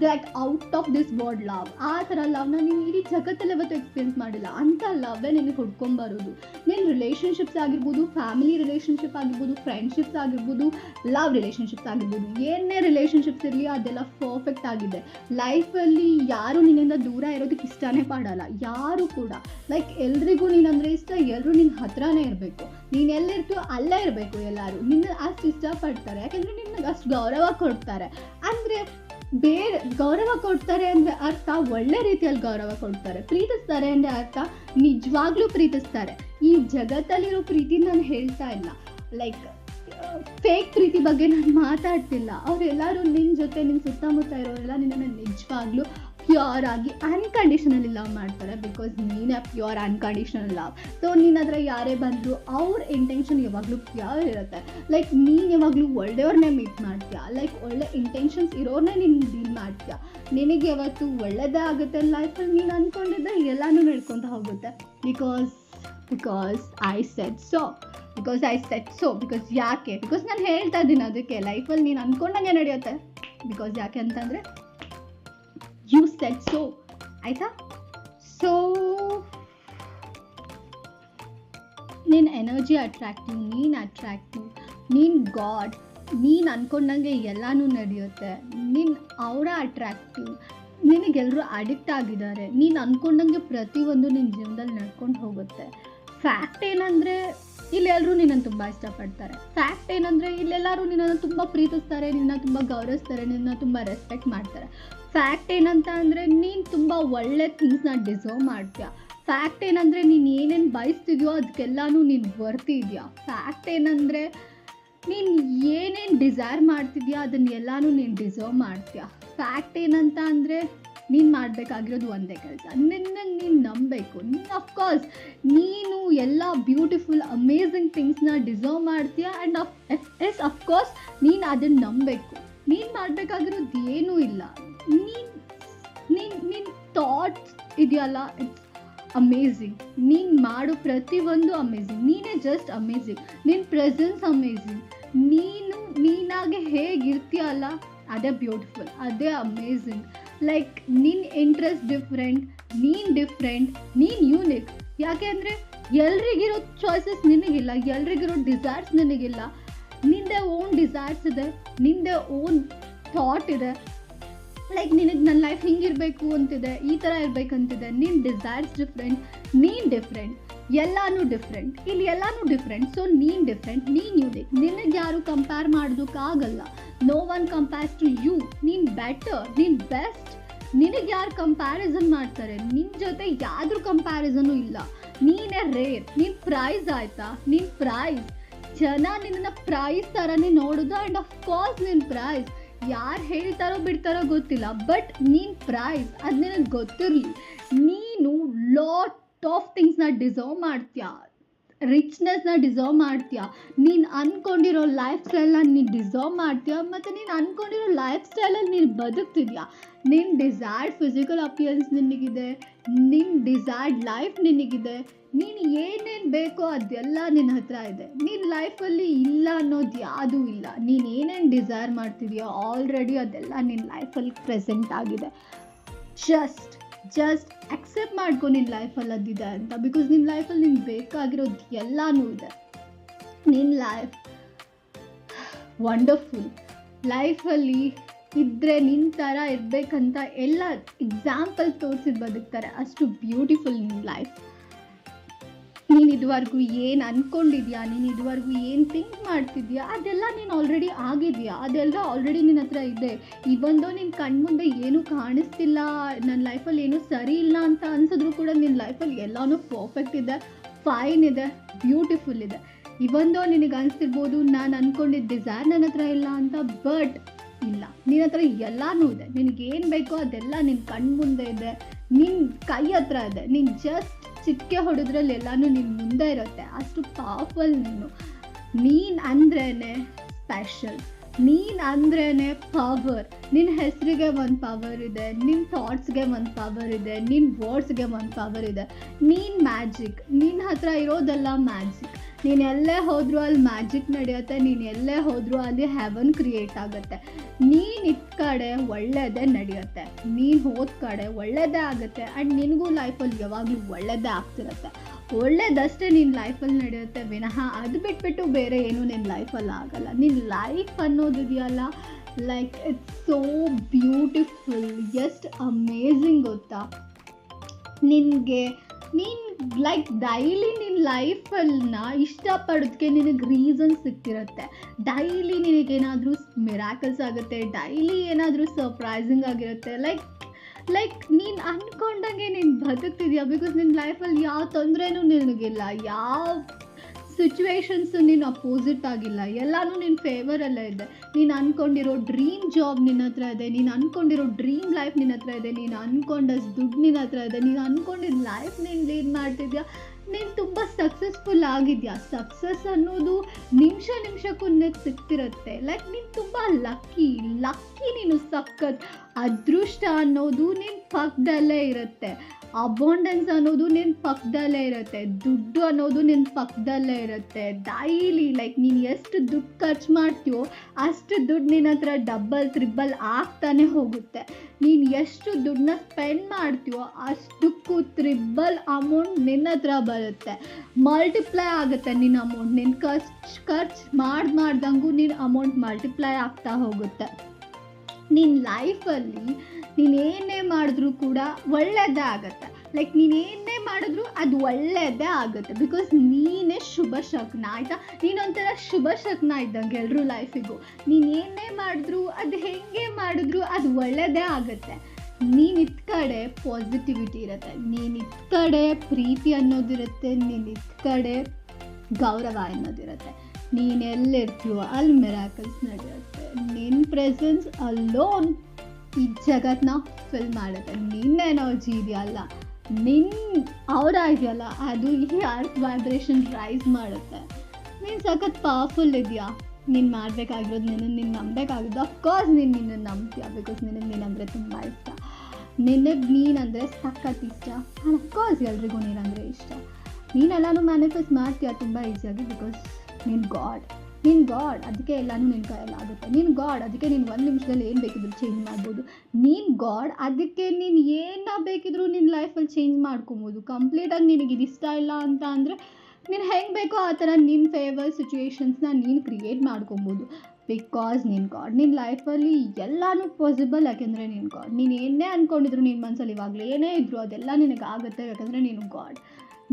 that out of this world love ಆ ಥರ ಲವ್ನ ನೀನು ಇಡೀ ಜಗತ್ತಲ್ಲಿ ಯಾವತ್ತೂ ಎಕ್ಸ್ಪೀರಿಯನ್ಸ್ ಮಾಡಿಲ್ಲ. ಅಂಥ ಲವ್ವೇ ನಿನಗೆ ಹುಡ್ಕೊಂಬರೋದು ನಿನ್ನ ರಿಲೇಷನ್ಶಿಪ್ಸ್ ಆಗಿರ್ಬೋದು ಫ್ಯಾಮಿಲಿ ರಿಲೇಷನ್ಶಿಪ್ ಆಗಿರ್ಬೋದು ಫ್ರೆಂಡ್ಶಿಪ್ಸ್ ಆಗಿರ್ಬೋದು ಲವ್ ರಿಲೇಷನ್ಶಿಪ್ಸ್ ಆಗಿರ್ಬೋದು, ಏನೇ ರಿಲೇಷನ್ಶಿಪ್ಸ್ ಇರಲಿ ಅದೆಲ್ಲ ಪರ್ಫೆಕ್ಟ್ ಆಗಿದೆ. ಲೈಫಲ್ಲಿ ಯಾರು ನಿನ್ನಿಂದ ದೂರ ಇರೋದಕ್ಕೆ ಇಷ್ಟನೇ ಪಾಡಲ್ಲ. ಯಾರು ಕೂಡ. ಲೈಕ್ ಎಲ್ರಿಗೂ ನೀನಂದರೆ ಇಷ್ಟ ಎಲ್ಲರೂ ನಿನ್ನ ಹತ್ರನೇ ಇರಬೇಕು. ನೀನು ಎಲ್ಲಿರ್ತೀಯೋ ಅಲ್ಲೇ ಇರಬೇಕು ಎಲ್ಲರೂ. ನಿನ್ನ ಅಷ್ಟು ಇಷ್ಟಪಡ್ತಾರೆ. ಯಾಕೆಂದರೆ ನಿನಗೆ ಅಷ್ಟು ಗೌರವ ಕೊಡ್ತಾರೆ. ಅಂದರೆ ಬೇರೆ ಗೌರವ ಕೊಡ್ತಾರೆ ಅಂದರೆ ಅರ್ಥ ಒಳ್ಳೆ ರೀತಿಯಲ್ಲಿ ಗೌರವ ಕೊಡ್ತಾರೆ. ಪ್ರೀತಿಸ್ತಾರೆ ಅಂದರೆ ಅರ್ಥ ನಿಜವಾಗ್ಲೂ ಪ್ರೀತಿಸ್ತಾರೆ. ಈ ಜಗತ್ತಲ್ಲಿರೋ ಪ್ರೀತಿ ನಾನು ಹೇಳ್ತಾ ಇಲ್ಲ. ಲೈಕ್ ಫೇಕ್ ಪ್ರೀತಿ ಬಗ್ಗೆ ನಾನು ಮಾತಾಡ್ತಿಲ್ಲ. ಅವರೆಲ್ಲರೂ ನಿನ್ನ ಜೊತೆ ನಿನ್ನ ಸುತ್ತಮುತ್ತ ಇರೋರೆಲ್ಲ ನಿನ್ನನ್ನು ನಿಜವಾಗ್ಲೂ ಪ್ಯೂರ್ ಆಗಿ ಅನ್ಕಂಡೀಷನಲಿ ಲವ್ ಮಾಡ್ತಾರೆ ಬಿಕಾಸ್ ನೀನೇ ಪ್ಯೂರ್ ಅನ್ಕಂಡೀಷನಲ್ ಲವ್ ಸೊ ಹತ್ರ ಯಾರೇ ಬಂದರೂ ಅವ್ರ ಇಂಟೆನ್ಷನ್ ಯಾವಾಗಲೂ ಪ್ಯೂರ್ ಇರುತ್ತೆ. ಲೈಕ್ ನೀನು ಯಾವಾಗಲೂ ಒಳ್ಳೆಯವ್ರನ್ನೇ ಮೀಟ್ ಮಾಡ್ತೀಯ? ಲೈಕ್ ಒಳ್ಳೆ ಇಂಟೆನ್ಷನ್ಸ್ ಇರೋರನ್ನೇ ನೀನು ಡೀಲ್ ಮಾಡ್ತೀಯ? ನಿನಗೆ ಯಾವತ್ತು ಒಳ್ಳೆಯದೇ ಆಗುತ್ತೆ ಲೈಫಲ್ಲಿ ನೀನು ಅಂದ್ಕೊಂಡಿದ್ದೆ ಎಲ್ಲನೂ ನಡ್ಕೊತ ಹೋಗುತ್ತೆ. Because because I said so because I said so because ಯಾಕೆ? ಬಿಕಾಸ್ ನಾನು ಹೇಳ್ತಾ ಇದ್ದೀನಿ ಅದಕ್ಕೆ. ಲೈಫಲ್ಲಿ ನೀನು ಅಂದ್ಕೊಂಡಂಗೆ ನಡೆಯುತ್ತೆ. ಬಿಕಾಸ್ ಯಾಕೆ ಅಂತಂದರೆ ಯು ಸೆಟ್ ಸೊ ಆಯಿತಾ? ಸೊ ನೀನು ಎನರ್ಜಿ ಅಟ್ರಾಕ್ಟಿವ್ ನೀನು ಅಟ್ರಾಕ್ಟಿವ್ ನೀನು ಗಾಡ್ ನೀನು ಅಂದ್ಕೊಂಡಂಗೆ ಎಲ್ಲನೂ ನಡೆಯುತ್ತೆ. ನೀನು ಅವರ ಅಟ್ರಾಕ್ಟಿವ್ ನಿನಗೆಲ್ಲರೂ ಅಡಿಕ್ಟ್ ಆಗಿದ್ದಾರೆ. ನೀನು ಅಂದ್ಕೊಂಡಂಗೆ ಪ್ರತಿಯೊಂದು ನಿನ್ನ ಜೀವನದಲ್ಲಿ ನಡ್ಕೊಂಡು ಹೋಗುತ್ತೆ. ಫ್ಯಾಕ್ಟ್ ಏನಂದರೆ ಇಲ್ಲೆಲ್ಲರೂ ನಿನ್ನನ್ನು ತುಂಬ ಇಷ್ಟಪಡ್ತಾರೆ. ಫ್ಯಾಕ್ಟ್ ಏನಂದರೆ, ಇಲ್ಲೆಲ್ಲರೂ ನಿನ್ನನ್ನು ತುಂಬ ಪ್ರೀತಿಸ್ತಾರೆ ನಿನ್ನ ತುಂಬ ಗೌರವಿಸ್ತಾರೆ ನಿನ್ನ ತುಂಬ ರೆಸ್ಪೆಕ್ಟ್ ಮಾಡ್ತಾರೆ. ಫ್ಯಾಕ್ಟ್ ಏನಂತ ಅಂದರೆ ನೀನು ತುಂಬ ಒಳ್ಳೆ ಥಿಂಗ್ಸ್ನ ಡಿಸರ್ವ್ ಮಾಡ್ತೀಯ. ಫ್ಯಾಕ್ಟ್ ಏನಂದರೆ ನೀನು ಏನೇನು ಬಯಸ್ತಿದ್ಯೋ ಅದಕ್ಕೆಲ್ಲನೂ ನೀನು ಬರ್ತಿದ್ಯಾ ಫ್ಯಾಕ್ಟ್ ಏನಂದರೆ ನೀನು ಏನೇನು ಡಿಸೈರ್ ಮಾಡ್ತಿದ್ಯಾ ಅದನ್ನೆಲ್ಲನೂ ನೀನು ಡಿಸರ್ವ್ ಮಾಡ್ತೀಯ. ಫ್ಯಾಕ್ಟ್ ಏನಂತ ಅಂದರೆ ನೀನು ಮಾಡಬೇಕಾಗಿರೋದು ಒಂದೇ ಕೆಲಸ. ನಿನ್ನ ನೀನು ನಂಬಬೇಕು. ನೀನು ಅಫ್ಕೋರ್ಸ್ ನೀನು ಎಲ್ಲ ಬ್ಯೂಟಿಫುಲ್ ಅಮೇಝಿಂಗ್ ಥಿಂಗ್ಸ್ನ ಡಿಸರ್ವ್ ಮಾಡ್ತೀಯ and of yes of course ನೀನು ಅದನ್ನು ನಂಬಬೇಕು. ನೀನು ಮಾಡಬೇಕಾಗಿರೋದು ಏನೂ ಇಲ್ಲ. ನೀನು ನೀನು ನಿನ್ನ ಥಾಟ್ಸ್ ಇದೆಯಲ್ಲ ಇಟ್ಸ್ ಅಮೇಝಿಂಗ್ ನೀನು ಮಾಡು ಪ್ರತಿಯೊಂದು ಅಮೇಝಿಂಗ್ ನೀನೇ ಜಸ್ಟ್ ಅಮೇಝಿಂಗ್ ನಿನ್ನ ಪ್ರೆಸೆನ್ಸ್ ಅಮೇಝಿಂಗ್ ನೀನು, ನೀನಾಗೆ ಹೇಗಿರ್ತೀಯಲ್ಲ, ಅದೇ ಬ್ಯೂಟಿಫುಲ್ ಅದೇ ಅಮೇಝಿಂಗ್ ಲೈಕ್ ನಿನ್ನ ಇಂಟ್ರೆಸ್ಟ್ ಡಿಫ್ರೆಂಟ್ ನೀನು ಡಿಫ್ರೆಂಟ್ ನೀನು ಯೂನಿಕ್ ಯಾಕೆ ಅಂದರೆ, ಎಲ್ರಿಗಿರೋ ಚಾಯ್ಸಸ್ ನಿನಗಿಲ್ಲ, ಎಲ್ರಿಗಿರೋ ಡಿಸೈರ್ಸ್ ನಿನಗಿಲ್ಲ. ನಿಂದೆ ಓನ್ ಡಿಸೈರ್ಸ್ ಇದೆ, ನಿಂದೆ ಓನ್ ಥಾಟ್ ಇದೆ. ಲೈಕ್ ನಿನಗೆ ನನ್ನ ಲೈಫ್ ಹಿಂಗಿರಬೇಕು ಅಂತಿದೆ, ಈ ಥರ ಇರಬೇಕಂತಿದೆ ನಿನ್ನ ಡಿಸೈರ್ಸ್ ಡಿಫ್ರೆಂಟ್ ನೀನು ಡಿಫ್ರೆಂಟ್ ಎಲ್ಲಾನು ಡಿಫ್ರೆಂಟ್ ಇಲ್ಲಿ ಎಲ್ಲಾನು ಡಿಫ್ರೆಂಟ್ ಸೊ ನೀನು ಡಿಫ್ರೆಂಟ್ ನೀನು ಯೂನಿಕ್ ನಿನಗೆ ಯಾರು compare ಮಾಡೋದಕ್ಕಾಗಲ್ಲ. No one compares to you ನೀನು ಬೆಟರ್ ನೀನು ಬೆಸ್ಟ್ ನಿನಗೆ ಯಾರು ಕಂಪ್ಯಾರಿಸನ್ ಮಾಡ್ತಾರೆ? ನಿನ್ನ ಜೊತೆ ಯಾವ್ದ್ರ ಕಂಪ್ಯಾರಿಸನು ಇಲ್ಲ. ನೀನೇ ರೇರ್ ನಿನ್ನ ಪ್ರೈಸ್ ಆಯಿತಾ? ನಿನ್ನ ಪ್ರೈಸ್ ಜನ ನಿನ್ನ ಪ್ರೈಸ್ ಥರನೇ ನೋಡೋದು ಆ್ಯಂಡ್ ಆಫ್ ಕೋರ್ಸ್ ನಿನ್ನ ಪ್ರೈಸ್ ಯಾರು ಹೇಳ್ತಾರೋ ಬಿಡ್ತಾರೋ ಗೊತ್ತಿಲ್ಲ ಬಟ್ ನೀನು ಪ್ರೈಸ್ ಅದು ನಿನಗೆ ಗೊತ್ತಿರಲಿ. ನೀನು ಲಾಟ್ ಆಫ್ ಥಿಂಗ್ಸ್ನ ಡಿಸರ್ವ್ ಮಾಡ್ತೀಯ? ರಿಚ್ನೆಸ್ನ ಡಿಸರ್ವ್ ಮಾಡ್ತೀಯ? ನೀನು ಅಂದ್ಕೊಂಡಿರೋ ಲೈಫ್ ಸ್ಟೈಲ್ನ ನೀನು ಡಿಸರ್ವ್ ಮಾಡ್ತೀಯ? ಮತ್ತು ನೀನು ಅಂದ್ಕೊಂಡಿರೋ ಲೈಫ್ ಸ್ಟೈಲಲ್ಲಿ ನೀನು ಬದುಕ್ತಿದ್ಯಾ? ನಿನ್ನ ಡಿಸೈರ್ಡ್ ಫಿಸಿಕಲ್ ಅಪಿಯನ್ಸ್ ನಿನಗಿದೆ ನಿನ್ನ ಡಿಸೈರ್ಡ್ ಲೈಫ್ ನಿನಗಿದೆ, ನೀನು ಏನೇನು ಬೇಕೋ ಅದೆಲ್ಲ ನಿನ್ನ ಹತ್ರ ಇದೆ. ನಿನ್ನ ಲೈಫಲ್ಲಿ ಇಲ್ಲ ಅನ್ನೋದು ಯಾವುದೂ ಇಲ್ಲ. ನೀನು ಏನೇನು ಡಿಸೈರ್ ಮಾಡ್ತಿದ್ಯೋ ಆಲ್ರೆಡಿ ಅದೆಲ್ಲ ನಿನ್ನ ಲೈಫಲ್ಲಿ ಪ್ರೆಸೆಂಟ್ ಆಗಿದೆ. ಜಸ್ಟ್ ಜಸ್ಟ್ ಅಕ್ಸೆಪ್ಟ್ ಮಾಡ್ಕೊ ನಿನ್ನ ಲೈಫಲ್ಲಿ ಅದಿದೆ ಅಂತ. ಬಿಕಾಸ್ ನಿನ್ನ ಲೈಫಲ್ಲಿ ನಿನ್ಗೆ ಬೇಕಾಗಿರೋದು ಎಲ್ಲನೂ ಇದೆ. ನಿನ್ನ ಲೈಫ್ ವಂಡರ್ಫುಲ್ ಲೈಫಲ್ಲಿ ಇದ್ದರೆ ನಿನ್ನ ಥರ ಇರಬೇಕಂತ ಎಲ್ಲ ಎಕ್ಸಾಂಪಲ್ ತೋರಿಸಿದ್ ಬದುಕ್ತಾರೆ. ಅಷ್ಟು ಬ್ಯೂಟಿಫುಲ್ ನಿನ್ನ ಲೈಫ್ ನೀನು ಇದುವರೆಗೂ ಏನು ಅಂದ್ಕೊಂಡಿದ್ಯಾ ನೀನು ಇದುವರೆಗೂ ಏನು ಥಿಂಕ್ ಮಾಡ್ತಿದ್ಯಾ? ಅದೆಲ್ಲ ನೀನು ಆಲ್ರೆಡಿ ಆಗಿದೆಯಾ? ಅದೆಲ್ಲ ಆಲ್ರೆಡಿ ನಿನ್ನ ಹತ್ರ ಇದೆ. ಇವಂದೋ ನಿನ್ನ ಕಣ್ಮುಂದೆ ಏನೂ ಕಾಣಿಸ್ತಿಲ್ಲ. ನನ್ನ ಲೈಫಲ್ಲಿ ಏನೂ ಸರಿ ಇಲ್ಲ ಅಂತ ಅನ್ಸಿದ್ರು ಕೂಡ ನಿನ್ನ ಲೈಫಲ್ಲಿ ಎಲ್ಲನೂ ಪರ್ಫೆಕ್ಟ್ ಇದೆ. ಫೈನ್ ಇದೆ. ಬ್ಯೂಟಿಫುಲ್ ಇದೆ. ಇವಂದೋ ನಿನಗೆ ಅನಿಸ್ತಿರ್ಬೋದು, ನಾನು ಅಂದ್ಕೊಂಡಿದ್ದ ಡಿಸೈರ್ ನನ್ನ ಹತ್ರ ಇಲ್ಲ ಅಂತ ಬಟ್ ಇಲ್ಲ. ನಿನ್ನ ಹತ್ರ ಎಲ್ಲನೂ ಇದೆ. ನಿನಗೇನು ಬೇಕೋ ಅದೆಲ್ಲ ನಿನ್ನ ಕಣ್ಮುಂದೆ ಇದೆ. ನಿನ್ನ ಕೈ ಹತ್ರ ಇದೆ. ನೀನು ಜಸ್ಟ್ ಚಿಟಿಕೆ ಹೊಡೆದ್ರಲ್ಲಿ ಎಲ್ಲನೂ ನಿನ್ನ ಮುಂದೆ ಇರುತ್ತೆ. ಅಷ್ಟು ಪವರ್ಫುಲ್ ನೀನು. ನೀನು ಅಂದ್ರೇ ಸ್ಪೆಷಲ್ ನೀನು ಅಂದ್ರೇ ಪವರ್ ನಿನ್ನ ಹೆಸರಿಗೆ ಒಂದು ಪವರ್ ಇದೆ ನಿನ್ನ ಥಾಟ್ಸ್ಗೆ ಒಂದು ಪವರ್ ಇದೆ ನಿನ್ನ ವರ್ಡ್ಸ್ಗೆ ಒಂದು ಪವರ್ ಇದೆ. ನೀನು ಮ್ಯಾಜಿಕ್ ನಿನ್ನ ಹತ್ರ ಇರೋದೆಲ್ಲ ಮ್ಯಾಜಿಕ್ ನೀನು ಎಲ್ಲೇ ಹೋದರೂ ಅಲ್ಲಿ ಮ್ಯಾಜಿಕ್ ನಡೆಯುತ್ತೆ, ನೀನು ಎಲ್ಲೇ ಹೋದರೂ ಅಲ್ಲಿ ಹ್ಯಾವನ್ ಕ್ರಿಯೇಟ್ ಆಗುತ್ತೆ. ನೀನು ಇದ್ದ ಕಡೆ ಒಳ್ಳೆಯದೇ ನಡೆಯುತ್ತೆ. ನೀನು ಹೋದ ಕಡೆ ಒಳ್ಳೆಯದೇ ಆಗುತ್ತೆ. ಆ್ಯಂಡ್ ನಿನಗೂ ಲೈಫಲ್ಲಿ ಯಾವಾಗಲೂ ಒಳ್ಳೆಯದೇ ಆಗ್ತಿರುತ್ತೆ. ಒಳ್ಳೇದಷ್ಟೇ ನಿನ್ನ ಲೈಫಲ್ಲಿ ನಡೆಯುತ್ತೆ. ವಿನಃ ಅದು ಬಿಟ್ಬಿಟ್ಟು ಬೇರೆ ಏನೂ ನಿನ್ನ ಲೈಫಲ್ಲಿ ಆಗಲ್ಲ. ನಿನ್ನ ಲೈಫ್ ಅನ್ನೋದಿದೆಯಲ್ಲ ಲೈಕ್ ಇಟ್ಸ್ ಸೋ ಬ್ಯೂಟಿಫುಲ್ ಎಷ್ಟು ಅಮೇಝಿಂಗ್ ಗೊತ್ತಾ? ನಿನಗೆ, ನೀನು ಲೈಕ್ ಡೈಲಿ ನಿನ್ನ ಲೈಫನ್ನ ಇಷ್ಟಪಡೋದಕ್ಕೆ ನಿನಗೆ ರೀಸನ್ ಸಿಕ್ತಿರುತ್ತೆ. ಡೈಲಿ ನಿನಗೇನಾದರೂ ಮಿರಾಕಲ್ಸ್ ಆಗುತ್ತೆ ಡೈಲಿ ಏನಾದರೂ ಸರ್ಪ್ರೈಸಿಂಗ್ ಆಗಿರುತ್ತೆ ಲೈಕ್ ಲೈಕ್ ನೀನು ಅಂದ್ಕೊಂಡಂಗೆ ನೀನು ಬದುಕ್ತಿದ್ಯಾ? ಬಿಕಾಸ್ ನಿನ್ನ ಲೈಫಲ್ಲಿ ಯಾವ ತೊಂದರೆನೂ ನಿನಗಿಲ್ಲ, ಯಾವ ಸಿಚುವೇಶನ್ಸು ನೀನು ಅಪೋಸಿಟ್ ಆಗಿಲ್ಲ. ಎಲ್ಲನೂ ನಿನ್ನ ಫೇವರಲ್ಲೇ ಇದೆ. ನೀನು ಅಂದ್ಕೊಂಡಿರೋ ಡ್ರೀಮ್ ಜಾಬ್ ನಿನ್ನ ಹತ್ರ ಇದೆ. ನೀನು ಅನ್ಕೊಂಡಿರೋ ಡ್ರೀಮ್ ಲೈಫ್ ನಿನ್ನ ಹತ್ರ ಇದೆ. ನೀನು ಅಂದ್ಕೊಂಡಷ್ಟು ದುಡ್ಡು ನಿನ್ನ ಹತ್ರ ಇದೆ. ನೀನು ಅಂದ್ಕೊಂಡಿದ್ದ ಲೈಫ್ ನೀನು ಲೀಡ್ ಮಾಡ್ತಿದ್ಯಾ? ನೀನು ತುಂಬ ಸಕ್ಸಸ್ಫುಲ್ ಆಗಿದ್ಯಾ? ಸಕ್ಸಸ್ ಅನ್ನೋದು ನಿಮಿಷ ನಿಮಿಷಕ್ಕೂ ಸಿಗ್ತಿರುತ್ತೆ. ಲೈಕ್ ನೀನು ತುಂಬ ಲಕ್ಕಿ ಲಕ್ಕಿ ನೀನು ಸಕ್ಕತ್ ಅದೃಷ್ಟ ಅನ್ನೋದು ನಿನ್ನ ಪಕ್ಕದಲ್ಲೇ ಇರುತ್ತೆ. ಅಬೌಂಡೆನ್ಸ್ ಅನ್ನೋದು ನಿನ್ನ ಪಕ್ಕದಲ್ಲೇ ಇರುತ್ತೆ. ದುಡ್ಡು ಅನ್ನೋದು ನಿನ್ನ ಪಕ್ಕದಲ್ಲೇ ಇರುತ್ತೆ. ಡೈಲಿ ಲೈಕ್ ನೀನು ಎಷ್ಟು ದುಡ್ಡು ಖರ್ಚು ಮಾಡ್ತೀಯೋ ಅಷ್ಟು ದುಡ್ಡು ನಿನ್ನ ಹತ್ರ ಡಬ್ಬಲ್ ತ್ರಿಬ್ಬಲ್ ಆಗ್ತಾನೆ ಹೋಗುತ್ತೆ. ನೀನು ಎಷ್ಟು ದುಡ್ಡನ್ನ ಸ್ಪೆಂಡ್ ಮಾಡ್ತೀಯೋ ಅಷ್ಟಕ್ಕೂ ತ್ರಿಬ್ಬಲ್ ಅಮೌಂಟ್ ನಿನ್ನ ಹತ್ರ ಬರುತ್ತೆ. ಮಲ್ಟಿಪ್ಲೈ ಆಗುತ್ತೆ ನಿನ್ನ ಅಮೌಂಟ್ ನಿನ್ನ ಖರ್ಚು ಖರ್ಚು ಮಾಡಿ ಮಾಡ್ದಂಗೂ ನಿನ್ನ ಅಮೌಂಟ್ ಮಲ್ಟಿಪ್ಲೈ ಆಗ್ತಾ ಹೋಗುತ್ತೆ. ನಿನ್ನ ಲೈಫಲ್ಲಿ ನೀನು ಏನೇ ಮಾಡಿದ್ರೂ ಕೂಡ ಒಳ್ಳೆಯದೇ ಆಗುತ್ತೆ ಲೈಕ್ ನೀನು ಏನೇ ಮಾಡಿದ್ರು ಅದು ಒಳ್ಳೆಯದೇ ಆಗುತ್ತೆ. ಬಿಕಾಸ್ ನೀನೇ ಶುಭ ಶಕ್ನ, ಆಯಿತಾ? ನೀನೊಂಥರ ಶುಭ ಶಕ್ನ ಇದ್ದಂಗೆ ಎಲ್ಲರೂ ಲೈಫಿಗೂ ನೀನು ಏನೇ ಮಾಡಿದ್ರು, ಅದು ಹೆಂಗೆ ಮಾಡಿದ್ರು ಅದು ಒಳ್ಳೆಯದೇ ಆಗುತ್ತೆ. ನೀನು ಇತ್ತ ಕಡೆ ಪಾಸಿಟಿವಿಟಿ ಇರುತ್ತೆ. ನೀನು ಇತ್ತ ಕಡೆ ಪ್ರೀತಿ ಅನ್ನೋದಿರುತ್ತೆ ನೀನು ಇತ್ತ ಕಡೆ ಗೌರವ ಅನ್ನೋದಿರುತ್ತೆ ನೀನು ಎಲ್ಲಿರ್ತೀಯೋ ಅಲ್ಲಿ ಮಿರಾಕಲ್ಸ್ ನಡೆಯುತ್ತೆ. ನಿನ್ನ ಪ್ರೆಸೆನ್ಸ್ ಅಲ್ಲೋನ್ ಈ ಜಗತ್ತನ್ನ ಫಿಲ್ ಮಾಡುತ್ತೆ. ನಿನ್ನ ಎನರ್ಜಿ ಇದೆಯಲ್ಲ ನಿನ್ನ ಅವರ ಇದೆಯಲ್ಲ ಅದು ಈ ಅರ್ತ್ ವೈಬ್ರೇಷನ್ ರೈಸ್ ಮಾಡುತ್ತೆ. ನೀನು ಸಖತ್ ಪವರ್ಫುಲ್ ಇದೆಯಾ. ನೀನು ಮಾಡಬೇಕಾಗಿರೋದು ನಿನ್ನ ನೀನು ನಂಬಬೇಕಾಗಿದ್ದು ಅಫ್ಕೋರ್ಸ್ ನೀನು ನಿನ್ನ ನಂಬ್ತೀಯ. ಬಿಕಾಸ್ ನಿನಗೆ ನೀನಂದರೆ ತುಂಬ ಇಷ್ಟ. ನಿನಗೆ ನೀನಂದರೆ ಸಖತ್ ಇಷ್ಟ. ಆ್ಯಂಡ್ ಅಫ್ಕೋರ್ಸ್ ಎಲ್ರಿಗೂ ನೀನಂದರೆ ಇಷ್ಟ. ನೀನೆಲ್ಲನೂ ಮ್ಯಾನಿಫೆಸ್ಟ್ ಮಾಡ್ತೀಯ. ತುಂಬ ಈಸಿಯಾಗಿ ಬಿಕಾಸ್ ನೀನು ಗಾಡ್ ನೀನು ಗಾಡ್, ಅದಕ್ಕೆ ಎಲ್ಲನೂ ನಿನ್ನ ಕೈಯಲ್ಲಿ ಆಗುತ್ತೆ. ನೀನು ಗಾಡ್, ಅದಕ್ಕೆ ನೀನು ಒಂದು ನಿಮಿಷದಲ್ಲಿ ಏನು ಬೇಕಿದ್ರು ಚೇಂಜ್ ಮಾಡ್ಬೋದು. ನೀನು ಗಾಡ್, ಅದಕ್ಕೆ ನೀನು ಏನ ಬೇಕಿದ್ರು ನಿನ್ನ ಲೈಫಲ್ಲಿ ಚೇಂಜ್ ಮಾಡ್ಕೊಬೋದು. ಕಂಪ್ಲೀಟಾಗಿ ನಿನಗೆ ಇದು ಇಷ್ಟ ಇಲ್ಲ ಅಂತ ಅಂದರೆ, ನೀನು ಹೆಂಗೆ ಬೇಕೋ ಆ ಥರ ನಿನ್ನ ಫೇವರ್ ಸಿಚುವೇಶನ್ಸ್ನ ನೀನು ಕ್ರಿಯೇಟ್ ಮಾಡ್ಕೊಬೋದು. ಬಿಕಾಸ್ ನಿನ್ನ ಗಾಡ್ ನಿನ್ನ ಲೈಫಲ್ಲಿ ಎಲ್ಲನೂ ಪಾಸಿಬಲ್ ಯಾಕೆಂದರೆ ನಿನ್ನ ಗಾಡ್. ನೀನು ಏನೇ ಅಂದ್ಕೊಂಡಿದ್ರು ನಿನ್ನ ಮನಸ್ಸಲ್ಲಿ ಇವಾಗಲೇ ಏನೇ ಇದ್ರು, ಅದೆಲ್ಲ ನಿನಗೆ ಆಗುತ್ತೆ ಯಾಕಂದರೆ ನೀನು ಗಾಡ್.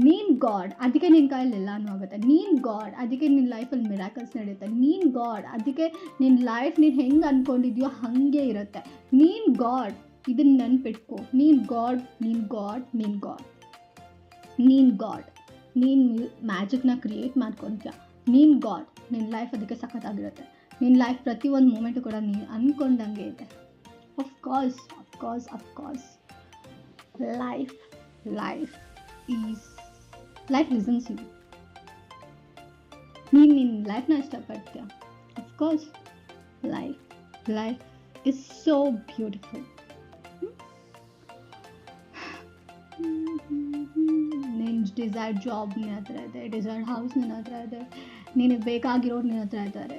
ನೀನು ಗಾಡ್, ಅದಕ್ಕೆ ನಿನ್ನ ಕೈಯಲ್ಲಿ ಎಲ್ಲಾನು ಆಗುತ್ತೆ. ನೀನು ಗಾಡ್, ಅದಕ್ಕೆ ನಿನ್ನ ಲೈಫಲ್ಲಿ ಮಿರಾಕಲ್ಸ್ ನಡೆಯುತ್ತೆ ನೀನು ಗಾಡ್, ಅದಕ್ಕೆ ನಿನ್ನ ಲೈಫ್ ನೀನು ಹೆಂಗೆ ಅಂದ್ಕೊಂಡಿದ್ಯೋ ಹಾಗೆ ಇರುತ್ತೆ. ನೀನು ಗಾಡ್ ಇದನ್ನು ನೆನ್ಪಿಟ್ಕೋ. ನೀನು ಗಾಡ್ ನೀನು ಗಾಡ್, ನೀನ್ ಗಾಡ್. ನೀನ್ ಗಾಡ್, ನೀನು ಮ್ಯಾಜಿಕ್ನ ಕ್ರಿಯೇಟ್ ಮಾಡ್ಕೊತೀಯ ನೀನ್ ಗಾಡ್ ನಿನ್ನ ಲೈಫ್ ಅದಕ್ಕೆ ಸಖತ್ತಾಗಿರುತ್ತೆ. ನಿನ್ನ ಲೈಫ್ ಪ್ರತಿ ಒಂದು ಮೂಮೆಂಟು ಕೂಡ ನೀನು ಅಂದ್ಕೊಂಡಂಗೆ ಇದೆ. Of course of course of course life life is life listens you ನೀನು ನಿನ್ನ ಲೈಫ್ನ ಇಷ್ಟಪಡ್ತೀಯ of course life life is so beautiful ನಿನ್ನ ಡಿಸೈರ್ಡ್ ಜಾಬ್ ನಿನ್ನ ಹತ್ರ ಇದೆ ಡಿಸೈರ್ಡ್ ಹೌಸ್ ನಿನ್ನ ಹತ್ರ ಇದೆ ನಿನಗೆ ಬೇಕಾಗಿರೋರು ನಿನ್ನ ಹತ್ರ ಇದ್ದಾರೆ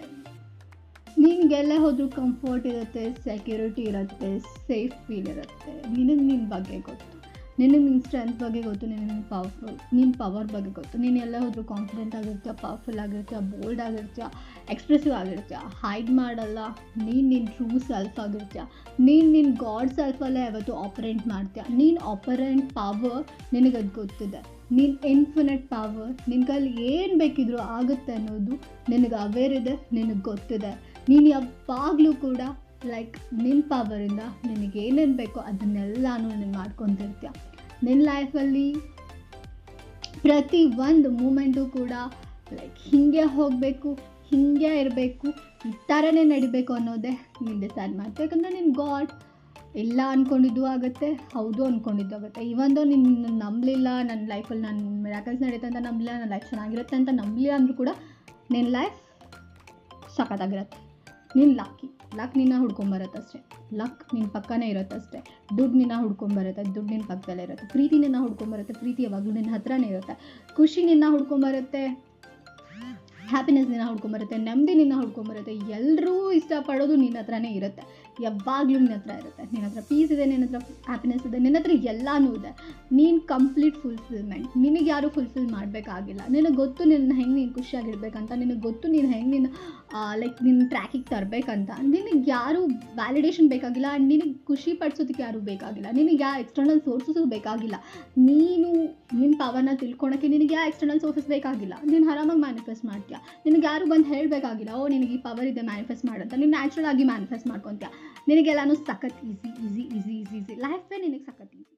ನಿನಗೆಲ್ಲೇ ಹೋದರೂ ಕಂಫರ್ಟ್ ಇರುತ್ತೆ ಸೆಕ್ಯೂರಿಟಿ ಇರುತ್ತೆ ಸೇಫ್ ಫೀಲ್ ಇರುತ್ತೆ ನಿನಗೆ ನಿನ್ನ ಬಗ್ಗೆ ಗೊತ್ತು ನಿನಗೆ ನಿನ್ನ ಸ್ಟ್ರೆಂತ್ ಬಗ್ಗೆ ಗೊತ್ತು, ನಿನಗೆ ಪವರ್ಫುಲ್ ನಿನ್ನ ಪವರ್ ಬಗ್ಗೆ ಗೊತ್ತು. ನೀನು ಎಲ್ಲ ಹೋದರೂ ಕಾನ್ಫಿಡೆಂಟ್ ಆಗಿರ್ತೀಯ ಪವರ್ಫುಲ್ ಆಗಿರ್ತೀಯ ಬೋಲ್ಡ್ ಆಗಿರ್ತೀಯ ಎಕ್ಸ್ಪ್ರೆಸಿವ್ ಆಗಿರ್ತೀಯ ಹೈಡ್ ಮಾಡಲ್ಲ. ನೀನು ನಿನ್ನ ಟ್ರೂ ಸೆಲ್ಫ್ ಆಗಿರ್ತೀಯ, ನೀನು ನಿನ್ನ ಗಾಡ್ ಸೆಲ್ಫಲ್ಲೇ ಯಾವತ್ತು ಆಪರೇಟ್ ಮಾಡ್ತೀಯ. ನೀನು ಆಪರೇಂಟ್ ಪವರ್ ನಿನಗೆ ಅದು ಗೊತ್ತಿದೆ. ನಿನ್ನ ಇನ್ಫಿನಿಟ್ ಪವರ್ ನಿನ್ನ ಕೈಲಿ ಏನು ಬೇಕಿದ್ರೂ ಆಗುತ್ತೆ ಅನ್ನೋದು ನಿನಗೆ ಅವೇರ್ ಇದೆ, ನಿನಗೆ ಗೊತ್ತಿದೆ. ನೀನು ಯಾವಾಗಲೂ ಕೂಡ ಲೈಕ್ ನಿನ್ನ ಪವರಿಂದ ನಿನಗೆ ಏನೇನು ಬೇಕೋ ಅದನ್ನೆಲ್ಲನೂ ನೀನು ಮಾಡ್ಕೊತಿರ್ತೀಯ ನಿನ್ನ ಲೈಫಲ್ಲಿ ಪ್ರತಿ ಒಂದು ಮೂಮೆಂಟು ಕೂಡ ಲೈಕ್ ಹೀಗೆ ಹೋಗಬೇಕು, ಹೀಗೆ ಇರಬೇಕು, ಈ ಥರನೇ ನಡಿಬೇಕು ಅನ್ನೋದೇ ನೀನು ಡಿಸೈಡ್ ಮಾಡ್ತೀವಿ ಯಾಕಂದರೆ ನಿನ್ನ ಗಾಡ್ ಇಲ್ಲ ಅಂದ್ಕೊಂಡಿದ್ದು ಆಗುತ್ತೆ, ಹೌದು ಅಂದ್ಕೊಂಡಿದ್ದು ಆಗುತ್ತೆ. ಇವೊಂದು ನಿನ್ನ ನಂಬಲಿಲ್ಲ ನನ್ನ ಲೈಫಲ್ಲಿ ನಾನು ಮಿರಾಕಲ್ಸ್ ನಡೀತೆ ಅಂತ ನಂಬಲಿಲ್ಲ ನನ್ನ ಲೈಫ್ ಚೆನ್ನಾಗಿರುತ್ತೆ ಅಂತ ನಂಬಲಿಲ್ಲ ಅಂದರೂ ಕೂಡ ನಿನ್ನ ಲೈಫ್ ಸಖತ್ತಾಗಿರುತ್ತೆ. ನಿನ್ನ ಲಕ್ಕಿ ಲಕ್ ನಿನ್ನ ಹುಡ್ಕೊಂಬರುತ್ತೆ ಅಷ್ಟೇ ಲಕ್ ನಿನ್ನ ಪಕ್ಕನೇ ಇರುತ್ತೆ ಅಷ್ಟೇ ದುಡ್ಡು ನಿನ್ನ ಹುಡ್ಕೊಂಬರುತ್ತೆ ದುಡ್ಡು ನಿನ್ನ ಪಕ್ಕದಲ್ಲೇ ಇರುತ್ತೆ. ಪ್ರೀತಿ ನಿನ್ನ ಹುಡ್ಕೊಂಬರುತ್ತೆ ಪ್ರೀತಿ ಯಾವಾಗಲೂ ನಿನ್ನ ಹತ್ರನೇ ಇರುತ್ತೆ. ಖುಷಿ ನಿನ್ನ ಹುಡ್ಕೊಂಬರುತ್ತೆ ಹ್ಯಾಪಿನೆಸ್ ನಿನ್ನ ಹುಡ್ಕೊಂಬರುತ್ತೆ ನೆಮ್ಮದಿ ನಿನ್ನ ಹುಡ್ಕೊಂಬರುತ್ತೆ ಎಲ್ಲರೂ ಇಷ್ಟಪಡೋದು ನಿನ್ನ ಹತ್ರನೇ ಇರುತ್ತೆ. ಯಾವಾಗಲೂ ನಿನ್ನ ಹತ್ರ ಇರುತ್ತೆ. ನಿನ್ನ ಹತ್ರ ಪೀಸ್ ಇದೆ, ನಿನ್ನ ಹತ್ರ ಹ್ಯಾಪಿನೆಸ್ ಇದೆ, ನಿನ್ನ ಹತ್ರ ಎಲ್ಲನೂ ಇದೆ. ನೀನು ಕಂಪ್ಲೀಟ್ ಫುಲ್ಫಿಲ್ಮೆಂಟ್ ನಿನಗೆ ಯಾರೂ ಫುಲ್ಫಿಲ್ ಮಾಡಬೇಕಾಗಿಲ್ಲ. ನಿನಗೆ ಗೊತ್ತು ನಿನ್ನ ಹೆಂಗೆ ನೀನು ಖುಷಿಯಾಗಿರ್ಬೇಕಂತ, ನಿನಗೆ ಗೊತ್ತು ನೀನು ಹೆಂಗೆ ನೀನು ಲೈಕ್ ನಿನ್ನ ಟ್ರ್ಯಾಕಿಗೆ ತರಬೇಕಂತ. ನಿನಗೆ ಯಾರೂ ವ್ಯಾಲಿಡೇಷನ್ ಬೇಕಾಗಿಲ್ಲ ಆ್ಯಂಡ್ ನಿನಗೆ ಖುಷಿ ಪಡಿಸೋದಕ್ಕೆ ಯಾರೂ ಬೇಕಾಗಿಲ್ಲ, ನಿನಗೆ ಯಾವ ಎಕ್ಸ್ಟರ್ನಲ್ ಸೋರ್ಸಸ್ ಬೇಕಾಗಿಲ್ಲ. ನೀನು ನಿನ್ನ ಪವರ್ನ ತಿಳ್ಕೊಳಕ್ಕೆ ನಿನಗೆ ಯಾವ ಎಕ್ಸ್ಟರ್ನಲ್ ಸೋರ್ಸಸ್ ಬೇಕಾಗಿಲ್ಲ. ನೀನು ಆರಾಮಾಗಿ ಮ್ಯಾನಿಫೆಸ್ಟ್ ಮಾಡ್ತೀಯ? ನಿನಗೆ ಯಾರು ಬಂದು ಹೇಳಬೇಕಾಗಿಲ್ಲ, ಓ, ನಿನಗೆ ಈ ಪವರ್ ಇದೆ ಮ್ಯಾನಿಫೆಸ್ಟ್ ಮಾಡಂತ ನೀನು ನ್ಯಾಚುರಲ್ ಆಗಿ ಮ್ಯಾನಿಫೆಸ್ಟ್ ಮಾಡ್ಕೊತೀಯ? ನಿನಗೆಲ್ಲನೂ ಸಖತ್ ಈಸಿ ಈಸಿ ಈಸಿ ಈಸಿ ಲೈಫೇ ನಿನಗೆ ಸಖತ್ ಈಸಿ